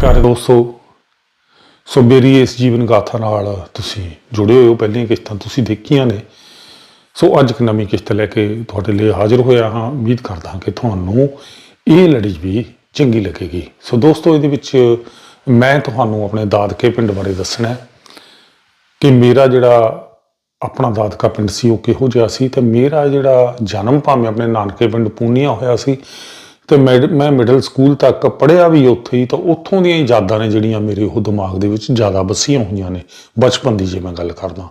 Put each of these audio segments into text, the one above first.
ਪਿਆਰੇ ਦੋਸਤੋ ਸੋ ਮੇਰੀ ਇਸ ਜੀਵਨ ਗਾਥਾ ਨਾਲ ਤੁਸੀਂ ਜੁੜੇ ਹੋਏ ਹੋ। ਪਹਿਲੀਆਂ ਕਿਸ਼ਤਾਂ ਤੁਸੀਂ ਦੇਖੀਆਂ ਨੇ। ਸੋ ਅੱਜ ਇੱਕ ਨਵੀਂ ਕਿਸ਼ਤ ਲੈ ਕੇ ਤੁਹਾਡੇ ਲਈ ਹਾਜ਼ਰ ਹੋਇਆ ਹਾਂ। ਉਮੀਦ ਕਰਦਾ ਹਾਂ ਕਿ ਤੁਹਾਨੂੰ ਇਹ ਲੜੀ ਵੀ ਚੰਗੀ ਲੱਗੇਗੀ। ਸੋ ਦੋਸਤੋ, ਇਹਦੇ ਵਿੱਚ ਮੈਂ ਤੁਹਾਨੂੰ ਆਪਣੇ ਦਾਦਕੇ ਪਿੰਡ ਬਾਰੇ ਦੱਸਣਾ ਕਿ ਮੇਰਾ ਜਿਹੜਾ ਆਪਣਾ ਦਾਦਕਾ ਪਿੰਡ ਸੀ, ਉਹ ਕਿਹੋ ਜਿਹਾ ਸੀ ਤੇ ਮੇਰਾ ਜਿਹੜਾ ਜਨਮ ਭਾਵੇਂ ਆਪਣੇ ਨਾਨਕੇ ਪਿੰਡ ਪੂਨੀਆ ਹੋਇਆ ਸੀ ਤੇ ਮੈਂ ਮੈਂ ਮਿਡਲ ਸਕੂਲ ਤੱਕ ਪੜ੍ਹਿਆ ਵੀ ਉੱਥੇ ਹੀ, ਤਾਂ ਉੱਥੋਂ ਦੀਆਂ ਹੀ ਯਾਦਾਂ ਨੇ ਜਿਹੜੀਆਂ ਮੇਰੇ ਉਹ ਦਿਮਾਗ ਦੇ ਵਿੱਚ ਜ਼ਿਆਦਾ ਵਸੀਆਂ ਹੋਈਆਂ ਨੇ, ਬਚਪਨ ਦੀ ਜੇ ਮੈਂ ਗੱਲ ਕਰਦਾ।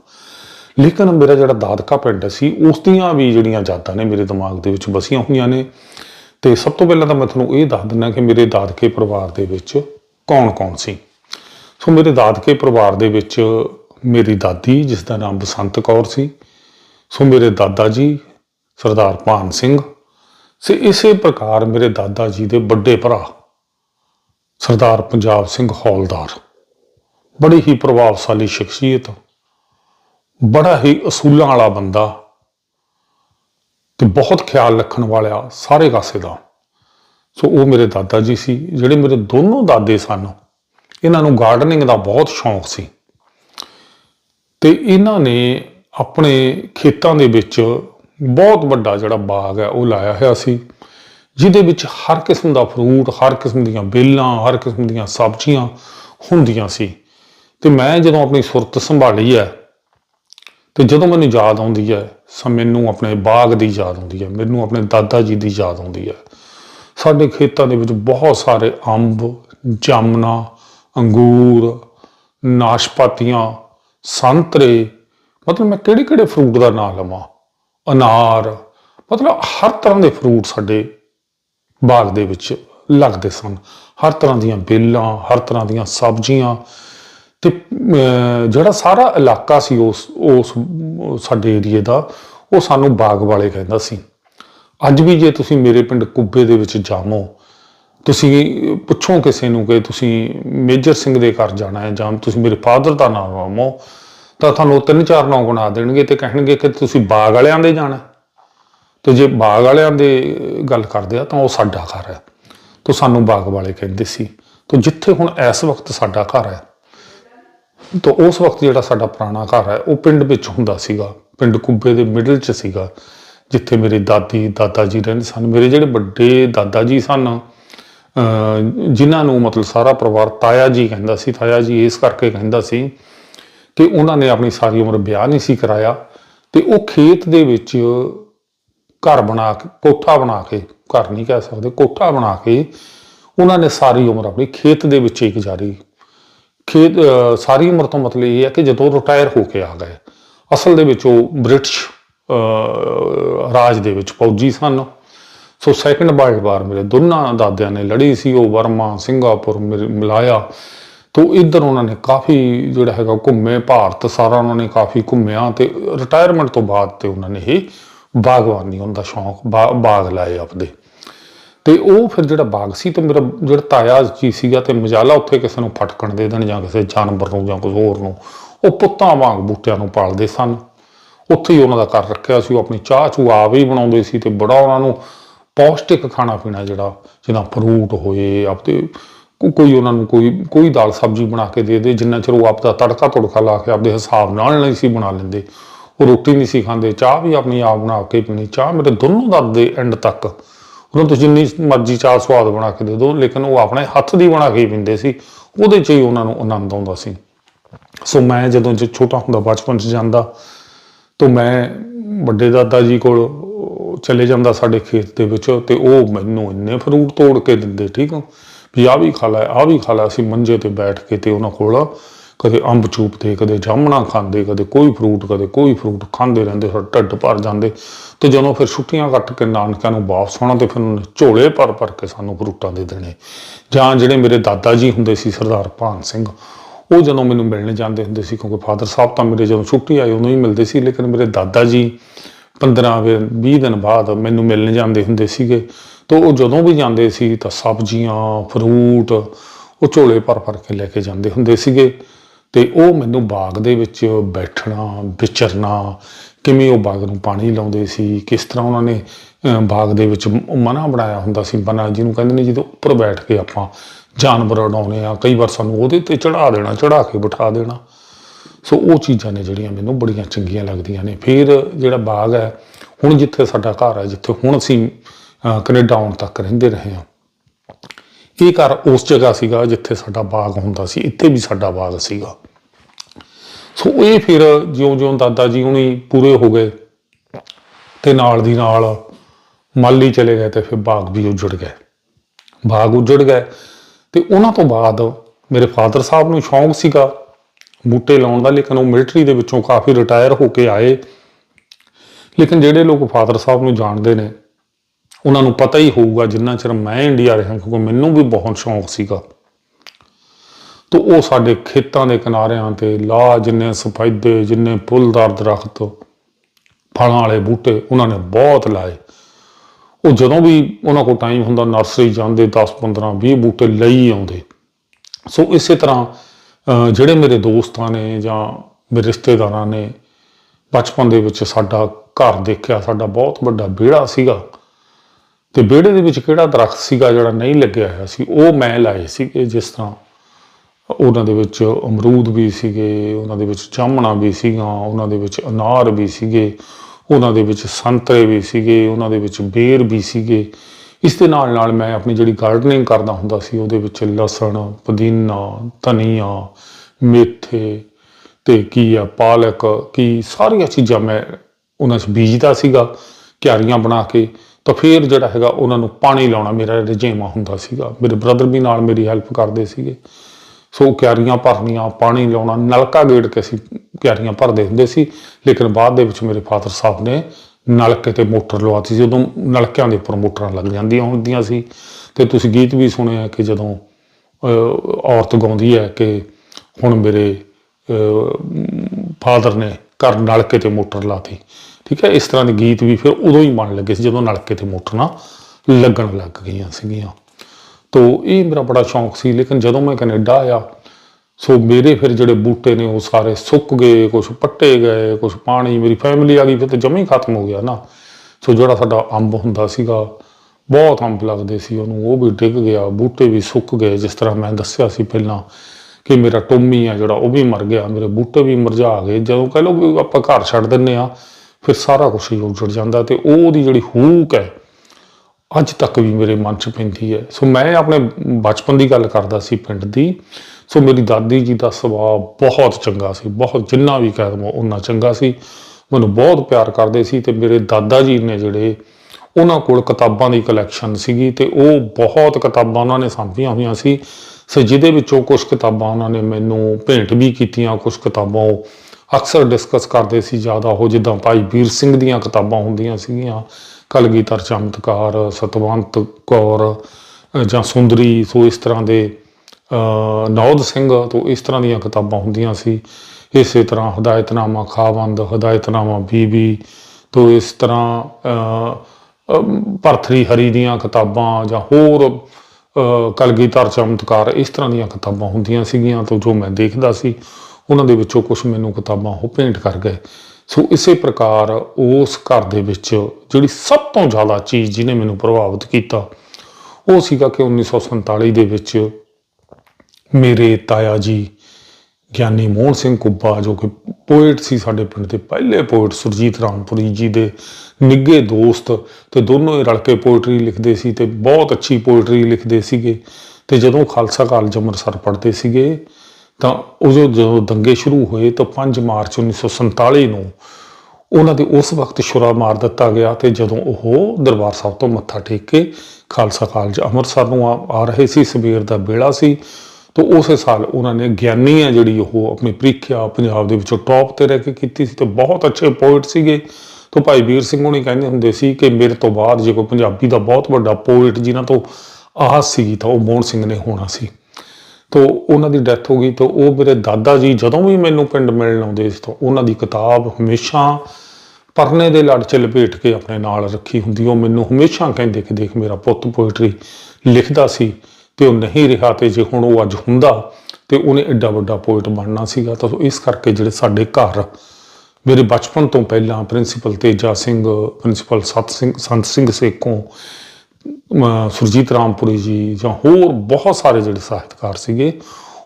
ਲੇਕਿਨ ਮੇਰਾ ਜਿਹੜਾ ਦਾਦਕਾ ਪਿੰਡ ਸੀ, ਉਸ ਦੀਆਂ ਵੀ ਜਿਹੜੀਆਂ ਯਾਦਾਂ ਨੇ ਮੇਰੇ ਦਿਮਾਗ ਦੇ ਵਿੱਚ ਵਸੀਆਂ ਹੋਈਆਂ ਨੇ। ਤੇ ਸਭ ਤੋਂ ਪਹਿਲਾਂ ਤਾਂ ਮੈਂ ਤੁਹਾਨੂੰ ਇਹ ਦੱਸ ਦਿੰਦਾ ਕਿ ਮੇਰੇ ਦਾਦਕੇ ਪਰਿਵਾਰ ਦੇ ਵਿੱਚ ਕੌਣ-ਕੌਣ ਸੀ? ਸੋ ਮੇਰੇ ਦਾਦਕੇ ਪਰਿਵਾਰ ਦੇ ਵਿੱਚ ਮੇਰੀ ਦਾਦੀ ਜਿਸ ਦਾ ਨਾਮ ਬਸੰਤ ਕੌਰ ਸੀ। ਸੋ ਮੇਰੇ ਦਾਦਾ ਜੀ ਸਰਦਾਰ ਭਾਨ ਸਿੰਘ ਸੇ ਇਸੇ ਪ੍ਰਕਾਰ ਮੇਰੇ ਦਾਦਾ ਜੀ ਦੇ ਵੱਡੇ ਭਰਾ, ਸਰਦਾਰ ਪੰਜਾਬ ਸਿੰਘ ਹੌਲਦਾਰ, ਬੜੀ ਹੀ ਪ੍ਰਭਾਵਸ਼ਾਲੀ ਸ਼ਖਸੀਅਤ, ਬੜਾ ਹੀ ਅਸੂਲਾਂ ਵਾਲਾ ਬੰਦਾ ਤੇ ਬਹੁਤ ਖਿਆਲ ਰੱਖਣ ਵਾਲਾ ਸਾਰੇ ਕਾਸੇ ਦਾ। ਸੋ ਉਹ ਮੇਰੇ ਦਾਦਾ ਜੀ ਸੀ, ਜਿਹੜੇ ਮੇਰੇ ਦੋਨੋਂ ਦਾਦੇ ਸਨ। ਇਹਨਾਂ ਨੂੰ ਗਾਰਡਨਿੰਗ ਦਾ ਬਹੁਤ ਸ਼ੌਂਕ ਸੀ। ਤੇ ਇਹਨਾਂ ਨੇ ਆਪਣੇ ਖੇਤਾਂ ਦੇ ਵਿੱਚ ਬਹੁਤ ਵੱਡਾ ਜਿਹੜਾ ਬਾਗ ਹੈ, ਉਹ ਲਾਇਆ ਹੋਇਆ ਸੀ। ਜਿਹਦੇ ਵਿੱਚ ਹਰ ਕਿਸਮ ਦਾ ਫਰੂਟ ਹਰ ਕਿਸਮ ਦੀਆਂ ਬੇਲਾਂ, ਹਰ ਕਿਸਮ ਦੀਆਂ ਸਬਜ਼ੀਆਂ ਹੁੰਦੀਆਂ ਸੀ। ਤੇ ਮੈਂ ਜਦੋਂ ਆਪਣੀ ਸੁਰਤ ਸੰਭਾਲੀ ਹੈ, ਤੇ ਜਦੋਂ ਮੈਨੂੰ ਯਾਦ ਆਉਂਦੀ ਹੈ, ਸੋ ਮੈਨੂੰ ਆਪਣੇ ਬਾਗ ਦੀ ਯਾਦ ਆਉਂਦੀ ਹੈ, ਮੈਨੂੰ ਆਪਣੇ ਦਾਦਾ ਜੀ ਦੀ ਯਾਦ ਆਉਂਦੀ ਹੈ। ਸਾਡੇ ਖੇਤਾਂ ਦੇ ਵਿੱਚ ਬਹੁਤ ਸਾਰੇ ਅੰਬ ਜਾਮਨਾ ਅੰਗੂਰ, ਨਾਸ਼ਪਾਤੀਆਂ, ਸੰਤਰੇ, ਮਤਲਬ ਮੈਂ ਕਿਹੜੇ ਕਿਹੜੇ ਫਰੂਟ ਦਾ ਨਾਮ ਲਵਾਂ? ਅਨਾਰ, ਮਤਲਬ ਹਰ ਤਰ੍ਹਾਂ ਦੇ ਫਰੂਟ ਸਾਡੇ ਬਾਗ ਦੇ ਵਿੱਚ ਲੱਗਦੇ ਸਨ। ਹਰ ਤਰ੍ਹਾਂ ਦੀਆਂ ਬੇਲਾਂ, ਹਰ ਤਰ੍ਹਾਂ ਦੀਆਂ ਸਬਜ਼ੀਆਂ ਤੇ ਜਿਹੜਾ ਸਾਰਾ ਇਲਾਕਾ ਸੀ ਉਸ ਉਸ, ਸਾਡੇ ਏਰੀਏ ਦਾ, ਉਹ ਸਾਨੂੰ ਬਾਗ ਵਾਲੇ ਕਹਿੰਦਾ ਸੀ। ਅੱਜ ਵੀ ਜੇ ਤੁਸੀਂ ਮੇਰੇ ਪਿੰਡ ਕੁੱਬੇ ਦੇ ਵਿੱਚ ਜਾਵੋ, ਤੁਸੀਂ ਪੁੱਛੋ ਕਿਸੇ ਨੂੰ ਕਿ ਤੁਸੀਂ ਮੇਜਰ ਸਿੰਘ ਦੇ ਘਰ ਜਾਣਾ ਹੈ ਜਾਂ ਤੁਸੀਂ ਮੇਰੇ ਫਾਦਰ ਦਾ ਨਾਮ ਲਵੋ ਤਾਂ ਤੁਹਾਨੂੰ ਤਿੰਨ ਚਾਰ ਨਾਂ ਗੁਣਾ ਦੇਣਗੇ ਤੇ ਕਹਿਣਗੇ ਕਿ ਤੁਸੀਂ ਬਾਗ ਵਾਲਿਆਂ ਦੇ ਜਾਣਾ। ਹੈ। ਤੇ ਜੇ ਬਾਗ ਵਾਲਿਆਂ ਦੇ ਗੱਲ ਕਰਦੇ ਆ ਤਾਂ ਉਹ ਸਾਡਾ ਘਰ ਹੈ। ਤਾਂ ਸਾਨੂੰ ਬਾਗ ਵਾਲੇ ਕਹਿੰਦੇ ਸੀ। ਤਾਂ ਜਿੱਥੇ ਹੁਣ ਇਸ ਵਕਤ ਸਾਡਾ ਘਰ ਹੈ, ਤਾਂ ਉਸ ਵਕਤ ਜਿਹੜਾ ਸਾਡਾ ਪੁਰਾਣਾ ਘਰ ਹੈ, ਉਹ ਪਿੰਡ ਵਿੱਚ ਹੁੰਦਾ ਸੀਗਾ। ਪਿੰਡ ਕੁੱਬੇ ਦੇ ਮਿਡਲ 'ਚ ਸੀਗਾ, ਜਿੱਥੇ ਮੇਰੇ ਦਾਦੀ, ਦਾਦਾ ਜੀ ਰਹਿੰਦੇ ਸਨ। ਮੇਰੇ ਜਿਹੜੇ ਵੱਡੇ ਦਾਦਾ ਜੀ ਸਨ, ਅਹ, ਜਿਨ੍ਹਾਂ ਨੂੰ ਮਤਲਬ ਸਾਰਾ ਪਰਿਵਾਰ ਤਾਇਆ ਜੀ ਕਹਿੰਦਾ ਸੀ, ਤਾਇਆ ਜੀ ਇਸ ਕਰਕੇ ਕਹਿੰਦਾ ਸੀ ਕਿ ਉਹਨਾਂ ਨੇ ਆਪਣੀ ਸਾਰੀ ਉਮਰ ਵਿਆਹ ਨਹੀਂ ਸੀ ਕਰਾਇਆ ਤੇ ਉਹ ਖੇਤ ਦੇ ਵਿੱਚ ਘਰ ਬਣਾ ਕੇ, ਕੋਠਾ ਬਣਾ ਕੇ, ਘਰ ਨਹੀਂ ਕਹਿ ਸਕਦੇ, ਕੋਠਾ ਬਣਾ ਕੇ ਉਹਨਾਂ ਨੇ ਸਾਰੀ ਉਮਰ ਆਪਣੀ ਖੇਤ ਦੇ ਵਿੱਚ ਹੀ ਗੁਜ਼ਾਰੀ। ਖੇਤ ਸਾਰੀ ਉਮਰ ਤੋਂ ਮਤਲਬ ਇਹ ਹੈ ਕਿ ਜਦੋਂ ਰਿਟਾਇਰ ਹੋ ਕੇ ਆ ਗਏ, ਅਸਲ ਦੇ ਵਿੱਚ ਉਹ ਬ੍ਰਿਟਿਸ਼ ਰਾਜ ਦੇ ਵਿੱਚ ਫੌਜੀ ਸਨ। ਸੋ ਸੈਕੰਡ ਵਰਲਡ ਵਾਰ ਮੇਰੇ ਦੋਨਾਂ ਦਾਦਿਆਂ ਨੇ ਲੜੀ ਸੀ, ਉਹ ਵਰਮਾ, ਸਿੰਗਾਪੁਰ ਮਿਲ- ਮਿਲਾਇਆ। ਤੋਂ ਇੱਧਰ ਉਹਨਾਂ ਨੇ ਕਾਫੀ ਜਿਹੜਾ ਹੈਗਾ ਘੁੰਮੇ, ਭਾਰਤ ਸਾਰਾ ਉਹਨਾਂ ਨੇ ਕਾਫੀ ਘੁੰਮਿਆ ਤੇ ਰਿਟਾਇਰਮੈਂਟ ਤੋਂ ਬਾਅਦ ਤੇ ਉਹਨਾਂ ਨੇ ਇਹ ਬਾਗਬਾਨੀ, ਉਹਨਾਂ ਦਾ ਸ਼ੌਂਕ ਬਾ- ਬਾਗ ਲਾਏ ਆਪਦੇ। ਤੇ ਉਹ ਫਿਰ ਜਿਹੜਾ ਬਾਗ ਸੀ ਤੇ ਮੇਰਾ ਜਿਹੜਾ ਤਾਇਆ ਜੀ ਸੀਗਾ ਤੇ ਮਜਾਲਾ ਉੱਥੇ ਕਿਸੇ ਨੂੰ ਫਟਕਣ ਦੇ ਦੇਣ ਜਾਂ ਕਿਸੇ ਜਾਨਵਰ ਨੂੰ ਜਾਂ ਕੁਝ ਹੋਰ ਨੂੰ, ਉਹ ਪੁੱਤਾਂ ਵਾਂਗ ਬੂਟਿਆਂ ਨੂੰ ਪਾਲਦੇ ਸਨ। ਉੱਥੇ ਹੀ ਉਹਨਾਂ ਦਾ ਘਰ ਰੱਖਿਆ ਸੀ, ਉਹ ਆਪਣੀ ਚਾਹ ਚੂ ਆਪ ਹੀ ਬਣਾਉਂਦੇ ਸੀ ਤੇ ਬੜਾ ਉਹਨਾਂ ਨੂੰ ਪੌਸ਼ਟਿਕ ਖਾਣਾ ਪੀਣਾ ਜਿਹੜਾ, ਜਿੱਦਾਂ ਫਰੂਟ ਹੋਏ, ਆਪਦੇ ਕੋ- ਕੋਈ ਉਹਨਾਂ ਨੂੰ ਕੋਈ ਕੋਈ ਦਾਲ ਸਬਜ਼ੀ ਬਣਾ ਕੇ ਦੇ ਦੇ ਜਿੰਨਾ ਚਿਰ ਉਹ ਆਪਦਾ ਤੜਕਾ ਤੁੜਕਾ ਲਾ ਕੇ ਆਪਦੇ ਹਿਸਾਬ ਨਾਲ ਨਹੀਂ ਸੀ ਬਣਾ ਲੈਂਦੇ। ਉਹ ਰੋਟੀ ਨਹੀਂ ਸੀ ਖਾਂਦੇ ਚਾਹ ਵੀ ਆਪਣੀ ਆਪ ਬਣਾ ਕੇ ਪੀਣੀ। ਚਾਹ ਮੇਰੇ ਦੋਨੋਂ ਦਾਦੇ ਐਂਡ ਤੱਕ। ਉਹਨਾਂ ਤੋਂ ਜਿੰਨੀ ਮਰਜ਼ੀ ਚਾਹ ਸਵਾਦ ਬਣਾ ਕੇ ਦੇ ਦਿਓ ਲੇਕਿਨ ਉਹ ਆਪਣੇ ਹੱਥ ਦੀ ਬਣਾ ਕੇ ਹੀ ਪੀਂਦੇ ਸੀ। ਉਹਦੇ 'ਚ ਹੀ ਉਹਨਾਂ ਨੂੰ ਆਨੰਦ ਆਉਂਦਾ ਸੀ। ਸੋ ਮੈਂ ਜਦੋਂ ਜ ਛੋਟਾ ਹੁੰਦਾ ਬਚਪਨ 'ਚ ਜਾਂਦਾ ਤਾਂ ਮੈਂ ਵੱਡੇ ਦਾਦਾ ਜੀ ਕੋਲ ਅਹ, ਚਲੇ ਜਾਂਦਾ ਸਾਡੇ ਖੇਤ ਦੇ ਵਿੱਚ ਤੇ ਉਹ ਮੈਨੂੰ ਇੰਨੇ ਫਰੂਟ ਤੋੜ ਕੇ ਦਿੰਦੇ ਠੀਕ ਆ? ਵੀ ਆ ਵੀ ਖਾ ਲੈ ਆ ਵੀ ਖਾ ਲੈ, ਅਸੀਂ ਮੰਜੇ ਤੇ ਬੈਠ ਕੇ ਤੇ ਉਹਨਾਂ ਕੋਲ ਕਦੇ ਅੰਬ ਚੂਪਦੇ ਕਦੇ ਜਾਮਣਾ ਖਾਂਦੇ, ਕਦੇ ਕੋਈ ਫਰੂਟ ਕਦੇ ਕੋਈ ਫਰੂਟ ਖਾਂਦੇ ਰਹਿੰਦੇ ਫਿਰ ਢੱਡ ਭਰ ਜਾਂਦੇ। ਤੇ ਜਦੋਂ ਫਿਰ ਛੁੱਟੀਆਂ ਕੱਟ ਕੇ ਨਾਨਕਿਆਂ ਨੂੰ ਵਾਪਸ ਆਉਣਾ ਤੇ ਫਿਰ ਉਹਨੇ ਝੋਲੇ ਭਰ ਭਰ ਕੇ ਸਾਨੂੰ ਫਰੂਟਾਂ ਦੇ ਦੇਣੇ। ਜਾਂ ਜਿਹੜੇ ਮੇਰੇ ਦਾਦਾ ਜੀ ਹੁੰਦੇ ਸੀ, ਸਰਦਾਰ ਭਾਨ ਸਿੰਘ, ਉਹ ਜਦੋਂ ਮੈਨੂੰ ਮਿਲਣ ਜਾਂਦੇ ਹੁੰਦੇ ਸੀ, ਕਿਉਂਕਿ ਫਾਦਰ ਸਾਹਿਬ ਤਾਂ ਮੇਰੇ ਜਦੋਂ ਛੁੱਟੀ ਆਈ ਉਦੋਂ ਹੀ ਮਿਲਦੇ ਸੀ, ਲੇਕਿਨ ਮੇਰੇ ਦਾਦਾ ਜੀ 15 20 ਦਿਨ ਬਾਅਦ ਮੈਨੂੰ ਮਿਲਣ ਜਾਂਦੇ ਹੁੰਦੇ ਸੀਗੇ। ਤਾਂ ਉਹ ਜਦੋਂ ਵੀ ਜਾਂਦੇ ਸੀ ਤਾਂ ਸਬਜ਼ੀਆਂ ਫਰੂਟ ਉਹ ਝੋਲੇ ਭਰ ਭਰ ਕੇ ਲੈ ਕੇ ਜਾਂਦੇ ਹੁੰਦੇ ਸੀਗੇ। ਤੇ ਉਹ ਮੈਨੂੰ ਬਾਗ ਦੇ ਵਿੱਚ ਬੈਠਣਾ, ਵਿਚਰਨਾ, ਕਿਵੇਂ ਉਹ ਬਾਗ ਨੂੰ ਪਾਣੀ ਲਾਉਂਦੇ ਸੀ, ਕਿਸ ਤਰ੍ਹਾਂ ਉਹਨਾਂ ਨੇ ਬਾਗ ਦੇ ਵਿੱਚ ਮਨਾ ਬਣਾਇਆ ਹੁੰਦਾ ਸੀ। ਬਨਾ ਜਿਹਨੂੰ ਕਹਿੰਦੇ ਨੇ ਜਿਹਦੇ ਉੱਪਰ ਬੈਠ ਕੇ ਆਪਾਂ ਜਾਨਵਰ ਉਡਾਉਣੇ ਆ, ਕਈ ਵਾਰ ਸਾਨੂੰ ਉਹਦੇ ਤੇ ਚੜਾ ਦੇਣਾ ਚੜਾ ਕੇ ਬਿਠਾ ਦੇਣਾ। ਸੋ ਉਹ ਚੀਜ਼ਾਂ ਨੇ ਜਿਹੜੀਆਂ ਮੈਨੂੰ ਬੜੀਆਂ ਚੰਗੀਆਂ ਲੱਗਦੀਆਂ ਨੇ। ਫਿਰ ਜਿਹੜਾ ਬਾਗ ਹੈ, ਹੁਣ ਜਿੱਥੇ ਸਾਡਾ ਘਰ ਹੈ, ਜਿੱਥੇ ਹੁਣ ਅਸੀਂ ਕੈਨੇਡਾ ਆਉਣ ਤੱਕ ਰਹਿੰਦੇ ਰਹੇ ਹਾਂ। ਇਹ ਘਰ ਉਸ ਜਗ੍ਹਾ ਸੀਗਾ ਜਿੱਥੇ ਸਾਡਾ ਬਾਗ ਹੁੰਦਾ ਸੀ, ਇੱਥੇ ਵੀ ਸਾਡਾ ਬਾਗ ਸੀਗਾ। ਸੋ ਇਹ ਫਿਰ ਜਿਉਂ-ਜਿਉਂ ਦਾਦਾ ਜੀ ਹੁਣੀ ਪੂਰੇ ਹੋ ਗਏ ਤੇ ਨਾਲ ਦੀ ਨਾਲ ਮਾਲੀ ਚਲੇ ਗਏ ਤੇ ਫਿਰ ਬਾਗ ਵੀ ਉਜੜ ਗਏ। ਬਾਗ ਉਜੜ ਗਏ ਤੇ ਉਹਨਾਂ ਤੋਂ ਬਾਅਦ ਮੇਰੇ ਫਾਦਰ ਸਾਹਿਬ ਨੂੰ ਸ਼ੌਂਕ ਸੀਗਾ ਬੂਟੇ ਲਾਉਣ ਦਾ, ਲੇਕਿਨ ਉਹ ਮਿਲਟਰੀ ਦੇ ਵਿੱਚੋਂ ਕਾਫੀ ਰਿਟਾਇਰ ਹੋ ਕੇ ਆਏ। ਲੇਕਿਨ ਜਿਹੜੇ ਲੋਕ ਫਾਦਰ ਸਾਹਿਬ ਨੂੰ ਜਾਣਦੇ ਨੇ ਉਹਨਾਂ ਨੂੰ ਪਤਾ ਹੀ ਹੋਊਗਾ ਜਿੰਨਾ ਚਿਰ ਮੈਂ ਇੰਡੀਆ ਰਿਹਾ, ਕਿਉਂਕਿ ਮੈਨੂੰ ਵੀ ਬਹੁਤ ਸ਼ੌਂਕ ਸੀਗਾ। ਤੋ ਉਹ ਸਾਡੇ ਖੇਤਾਂ ਦੇ ਕਿਨਾਰਿਆਂ ਤੇ ਲਾ ਜਿੰਨੇ ਸਫੈਦੇ, ਜਿੰਨੇ ਫੁੱਲਦਾਰ ਦਰਖਤ ਫਲਾਂ ਵਾਲੇ ਬੂਟੇ ਉਹਨਾਂ ਨੇ ਬਹੁਤ ਲਾਏ। ਉਹ ਜਦੋਂ ਵੀ ਉਹਨਾਂ ਕੋਲ ਟਾਈਮ ਹੁੰਦਾ ਨਰਸਰੀ ਜਾਂਦੇ 10 15 20 ਬੂਟੇ ਲਈ ਆਉਂਦੇ। ਸੋ ਇਸੇ ਤਰ੍ਹਾਂ ਜਿਹੜੇ ਮੇਰੇ ਦੋਸਤਾਂ ਨੇ ਜਾਂ ਮੇਰੇ ਰਿਸ਼ਤੇਦਾਰਾਂ ਨੇ, ਬਚਪਨ ਦੇ ਵਿੱਚ ਸਾਡਾ ਘਰ ਦੇਖਿਆ, ਸਾਡਾ ਬਹੁਤ ਵੱਡਾ ਵਿਹੜਾ ਸੀਗਾ। ਤੇ ਵਿਹੜੇ ਦੇ ਵਿੱਚ ਕਿਹੜਾ ਦਰਖਤ ਸੀਗਾ ਜਿਹੜਾ ਨਹੀਂ ਲੱਗਿਆ ਹੋਇਆ ਸੀ, ਉਹ ਮੈਂ ਲਾਏ ਸੀਗੇ ਜਿਸ ਤਰ੍ਹਾਂ ਉਹਨਾਂ ਦੇ ਵਿੱਚ ਅਮਰੂਦ ਵੀ ਸੀਗੇ, ਉਹਨਾਂ ਦੇ ਵਿੱਚ ਜਾਮਣਾ ਵੀ ਸੀਗਾ ਉਹਨਾਂ ਦੇ ਵਿੱਚ ਅਨਾਰ ਵੀ ਸੀਗੇ, ਉਹਨਾਂ ਦੇ ਵਿੱਚ ਸੰਤਰੇ ਵੀ ਸੀਗੇ, ਉਹਨਾਂ ਦੇ ਵਿੱਚ ਬੇਰ ਵੀ ਸੀਗੇ। ਇਸ ਦੇ ਨਾਲ ਨਾਲ ਮੈਂ ਆਪਣੀ ਜਿਹੜੀ ਗਾਰਡਨਿੰਗ ਕਰਦਾ ਹੁੰਦਾ ਸੀ, ਉਹਦੇ ਵਿੱਚ ਲਸਣ, ਪੁਦੀਨਾ, ਧਨੀਆ, ਮੇਥੇ ਤੇ ਕੀ ਆ, ਪਾਲਕ, ਕੀ ਸਾਰੀਆਂ ਚੀਜ਼ਾਂ ਮੈਂ ਉਹਨਾਂ 'ਚ ਬੀਜਦਾ ਸੀਗਾ, ਕਿਆਰੀਆਂ ਬਣਾ ਕੇ। ਤਾਂ ਫਿਰ ਜਿਹੜਾ ਹੈਗਾ ਉਹਨਾਂ ਨੂੰ ਪਾਣੀ ਲਾਉਣਾ ਮੇਰਾ ਰਜੇਵਾ ਹੁੰਦਾ ਸੀਗਾ। ਮੇਰੇ ਬ੍ਰਦਰ ਵੀ ਨਾਲ ਮੇਰੀ ਹੈਲਪ ਕਰਦੇ ਸੀਗੇ। ਸੋ ਕਿਆਰੀਆਂ ਭਰਨੀਆਂ, ਪਾਣੀ ਲਾਉਣਾ, ਨਲਕਾ ਗੇੜ ਕੇ ਅਸੀਂ ਕਿਆਰੀਆਂ ਭਰਦੇ ਹੁੰਦੇ ਸੀ। ਲੇਕਿਨ ਬਾਅਦ ਦੇ ਵਿੱਚ ਮੇਰੇ ਫਾਦਰ ਸਾਹਿਬ ਨੇ ਨਲਕੇ ਤੇ ਮੋਟਰ ਲਵਾਤੀ ਸੀ। ਉਦੋਂ ਨਲਕਿਆਂ ਦੇ ਉੱਪਰ ਮੋਟਰਾਂ ਲੱਗ ਜਾਂਦੀਆਂ ਹੁੰਦੀਆਂ ਸੀ। ਤੇ ਤੁਸੀਂ ਗੀਤ ਵੀ ਸੁਣਿਆ ਕਿ ਜਦੋਂ ਔਰਤ ਗਾਉਂਦੀ ਹੈ ਕਿ ਹੁਣ ਮੇਰੇ ਫਾਦਰ ਨੇ ਘਰ ਨਲਕੇ ਤੇ ਮੋਟਰ ਲਾਤੀ। ਠੀਕ ਹੈ, ਇਸ ਤਰ੍ਹਾਂ ਦੇ ਗੀਤ ਵੀ ਫਿਰ ਉਦੋਂ ਹੀ ਬਣਨ ਲੱਗੇ ਸੀ, ਜਦੋਂ ਨਲਕੇ ਤੇ ਮੋਟਰਾਂ ਲੱਗਣ ਲੱਗ ਗਈਆਂ ਸੀਗੀਆਂ। ਤੋ ਇਹ ਮੇਰਾ ਬੜਾ ਸ਼ੌਂਕ ਸੀ, ਲੇਕਿਨ ਜਦੋਂ ਮੈਂ ਕੈਨੇਡਾ ਆਇਆ, ਸੋ ਮੇਰੇ ਫਿਰ ਜਿਹੜੇ ਬੂਟੇ ਨੇ, ਉਹ ਸਾਰੇ ਸੁੱਕ ਗਏ ਕੁਝ ਪੱਟੇ ਗਏ ਕੁਝ ਪਾਣੀ, ਮੇਰੀ ਫੈਮਿਲੀ ਆ ਗਈ, ਫਿਰ ਤੇ ਜਮੇ ਹੀ ਖਤਮ ਹੋ ਗਿਆ ਨਾ। ਸੋ ਜਿਹੜਾ ਸਾਡਾ ਅੰਬ ਹੁੰਦਾ ਸੀਗਾ, ਬਹੁਤ ਅੰਬ ਲੱਗਦੇ ਸੀ ਉਹਨੂੰ, ਉਹ ਵੀ ਡਿੱਗ ਗਿਆ, ਬੂਟੇ ਵੀ ਸੁੱਕ ਗਏ, ਜਿਸ ਤਰ੍ਹਾਂ ਮੈਂ ਦੱਸਿਆ ਸੀ ਪਹਿਲਾਂ ਕਿ ਮੇਰਾ ਟੋਮੀ ਆ ਜਿਹੜਾ, ਉਹ ਵੀ ਮਰ ਗਿਆ, ਮੇਰੇ ਬੂਟੇ ਵੀ ਮਰਝਾ ਗਏ। ਜਦੋਂ ਕਹ ਲਓ ਵੀ ਆਪਾਂ ਘਰ ਛੱਡ ਦਿੰਨੇ ਆ ਫਿਰ ਸਾਰਾ ਕੁਝ ਹੀ ਉਜੜ ਜਾਂਦਾ ਤੇ ਉਹ ਉਹਦੀ ਜਿਹੜੀ ਹੂਕ ਹੈ, ਅੱਜ ਤੱਕ ਵੀ ਮੇਰੇ ਮਨ 'ਚ ਪੈਂਦੀ ਹੈ। ਸੋ ਮੈਂ ਆਪਣੇ ਬਚਪਨ ਦੀ ਗੱਲ ਕਰਦਾ ਸੀ ਪਿੰਡ ਦੀ। ਸੋ ਮੇਰੀ ਦਾਦੀ ਜੀ ਦਾ ਸੁਭਾਅ ਬਹੁਤ ਚੰਗਾ ਸੀ, ਬਹੁਤ ਜਿੰਨਾ ਵੀ ਕਹਿ ਦਵਾਂ ਉਹਨਾਂ ਚੰਗਾ ਸੀ। ਮੈਨੂੰ ਬਹੁਤ ਪਿਆਰ ਕਰਦੇ ਸੀ ਤੇ ਮੇਰੇ ਦਾਦਾ ਜੀ ਨੇ ਜਿਹੜੇ ਉਹਨਾਂ ਕੋਲ ਕਿਤਾਬਾਂ ਦੀ ਕਲੈਕਸ਼ਨ ਸੀਗੀ ਤੇ ਉਹ ਬਹੁਤ ਕਿਤਾਬਾਂ ਉਹਨਾਂ ਨੇ ਸਾਂਭੀਆਂ ਹੋਈਆਂ ਸੀ। ਸੋ ਜਿਹਦੇ ਵਿੱਚੋਂ ਕੁਝ ਕਿਤਾਬਾਂ ਉਹਨਾਂ ਨੇ ਮੈਨੂੰ ਭੇਂਟ ਵੀ ਕੀਤੀਆਂ ਕੁਝ ਕਿਤਾਬਾਂ ਉਹ ਅਕਸਰ ਡਿਸਕਸ ਕਰਦੇ ਸੀ ਜ਼ਿਆਦਾ ਉਹ ਜਿੱਦਾਂ ਭਾਈ ਵੀਰ ਸਿੰਘ ਦੀਆਂ ਕਿਤਾਬਾਂ ਹੁੰਦੀਆਂ ਸੀਗੀਆਂ ਕਲਗੀਧਰ ਚਮਤਕਾਰ ਸਤਵੰਤ ਕੌਰ ਜਾਂ ਸੁੰਦਰੀ ਸੋ ਇਸ ਤਰ੍ਹਾਂ ਦੇ ਨੌਦ ਸਿੰਘ ਤੋਂ ਇਸ ਤਰ੍ਹਾਂ ਦੀਆਂ ਕਿਤਾਬਾਂ ਹੁੰਦੀਆਂ ਸੀ। ਇਸੇ ਤਰ੍ਹਾਂ ਹਦਾਇਤਨਾਮਾ ਖਾਵੰਦ ਹਦਾਇਤਨਾਮਾ ਬੀਬੀ ਤੋਂ ਇਸ ਤਰ੍ਹਾਂ ਭਰਥਰੀ ਹਰੀ ਦੀਆਂ ਕਿਤਾਬਾਂ ਜਾਂ ਹੋਰ ਅ, ਕਲਗੀਧਰ ਚਮਤਕਾਰ ਇਸ ਤਰ੍ਹਾਂ ਦੀਆਂ ਕਿਤਾਬਾਂ ਹੁੰਦੀਆਂ ਸੀਗੀਆਂ ਤੋਂ ਜੋ ਮੈਂ ਦੇਖਦਾ ਸੀ ਉਹਨਾਂ ਦੇ ਵਿੱਚੋਂ ਕੁਝ ਮੈਨੂੰ ਕਿਤਾਬਾਂ ਉਹ ਪੇਂਟ ਕਰ ਗਏ। ਸੋ ਇਸੇ ਪ੍ਰਕਾਰ ਉਸ ਘਰ ਦੇ ਵਿੱਚ ਜਿਹੜੀ ਸਭ ਤੋਂ ਜ਼ਿਆਦਾ ਚੀਜ਼ ਜਿਹਨੇ ਮੈਨੂੰ ਪ੍ਰਭਾਵਿਤ ਕੀਤਾ, ਉਹ ਸੀਗਾ ਕਿ 1947 ਦੇ ਵਿੱਚ ਮੇਰੇ ਤਾਇਆ ਜੀ, ਗਿਆਨੀ ਮੋਹਨ ਸਿੰਘ ਕੁੱਬਾ, ਜੋ ਕਿ ਪੋਇਟ ਸੀ ਸਾਡੇ ਪਿੰਡ ਦੇ, ਪਹਿਲੇ ਪੋਇਟ ਸੁਰਜੀਤ ਰਾਮਪੁਰੀ ਜੀ ਦੇ ਨਿੱਗੇ ਦੋਸਤ ਤੇ ਦੋਨੋਂ ਹੀ ਰਲ ਕੇ ਪੋਇਟਰੀ ਲਿਖਦੇ ਸੀ ਤੇ ਬਹੁਤ ਅੱਛੀ ਪੋਇਟਰੀ ਲਿਖਦੇ ਸੀਗੇ ਤੇ ਜਦੋਂ ਖਾਲਸਾ ਕਾਲਜ ਅੰਮ੍ਰਿਤਸਰ ਪੜ੍ਹਦੇ ਸੀਗੇ ਤਾਂ ਉਦੋਂ ਜਦੋਂ ਦੰਗੇ ਸ਼ੁਰੂ ਹੋਏ ਤਾਂ 5 ਮਾਰਚ 1947 ਨੂੰ ਉਹਨਾਂ ਦੇ ਉਸ ਵਕਤ ਛੁਰਾ ਮਾਰ ਦਿੱਤਾ ਗਿਆ ਤੇ ਜਦੋਂ ਉਹ ਦਰਬਾਰ ਸਾਹਿਬ ਤੋਂ ਮੱਥਾ ਟੇਕ ਕੇ ਖਾਲਸਾ ਕਾਲਜ ਅੰਮ੍ਰਿਤਸਰ ਨੂੰ ਆ ਆ ਰਹੇ ਸੀ, ਸਵੇਰ ਦਾ ਵੇਲਾ ਸੀ, ਤਾਂ ਉਸੇ ਸਾਲ ਉਹਨਾਂ ਨੇ ਗਿਆਨੀ ਆ ਜਿਹੜੀ ਉਹ ਆਪਣੀ ਪ੍ਰੀਖਿਆ ਪੰਜਾਬ ਦੇ ਵਿੱਚੋਂ ਟੌਪ ਤੇ ਰਹਿ ਕੇ ਕੀਤੀ ਸੀ ਤੇ ਬਹੁਤ ਅੱਛੇ ਪੋਇਟ ਸੀਗੇ। ਤਾਂ ਭਾਈ ਵੀਰ ਸਿੰਘ ਹੁਣੀ ਕਹਿੰਦੇ ਹੁੰਦੇ ਸੀ ਕਿ ਮੇਰੇ ਤੋਂ ਬਾਅਦ ਜੇ ਕੋਈ ਪੰਜਾਬੀ ਦਾ ਬਹੁਤ ਵੱਡਾ ਪੋਇਟ ਜਿਨ੍ਹਾਂ ਤੋਂ ਆਸ ਸੀ ਤਾਂ ਉਹ ਮੋਹਨ ਸਿੰਘ ਨੇ ਹੋਣਾ ਸੀ। ਤੋ ਉਹਨਾਂ ਦੀ ਡੈਥ ਹੋ ਗਈ, ਤਾਂ ਉਹ ਮੇਰੇ ਦਾਦਾ ਜੀ ਜਦੋਂ ਵੀ ਮੈਨੂੰ ਪਿੰਡ ਮਿਲਣ ਆਉਂਦੇ ਸੀ, ਤਾਂ ਉਹਨਾਂ ਦੀ ਕਿਤਾਬ ਹਮੇਸ਼ਾ ਪਰਨੇ ਦੇ ਲੜ ਚ ਲਪੇਟ ਕੇ ਆਪਣੇ ਨਾਲ ਰੱਖੀ ਹੁੰਦੀ, ਉਹ ਮੈਨੂੰ ਹਮੇਸ਼ਾ ਕਹਿੰਦੇ ਕਿ ਦੇਖ ਮੇਰਾ ਪੁੱਤ ਪੋਇਟਰੀ ਲਿਖਦਾ ਸੀ ਤੇ ਉਹ ਨਹੀਂ ਰਿਹਾ ਤੇ ਜੇ ਹੁਣ ਉਹ ਅੱਜ ਹੁੰਦਾ ਤੇ ਉਹਨੇ ਐਡਾ ਵੱਡਾ ਪੋਇਟ ਬਣਨਾ ਸੀਗਾ, ਤਾਂ ਇਸ ਕਰਕੇ ਜਿਹੜੇ ਸਾਡੇ ਘਰ ਮੇਰੇ ਬਚਪਨ ਤੋਂ ਪਹਿਲਾਂ ਪ੍ਰਿੰਸੀਪਲ ਤੇਜਾ ਸਿੰਘ ਪ੍ਰਿੰਸੀਪਲ ਸਤ ਸਿੰਘ, ਸੰਤ ਸਿੰਘ ਸੇਖੋਂ ਸੁਰਜੀਤ ਰਾਮਪੁਰੀ ਜੀ ਜਾਂ ਹੋਰ ਬਹੁਤ ਸਾਰੇ ਜਿਹੜੇ ਸਾਹਿਤਕਾਰ ਸੀਗੇ,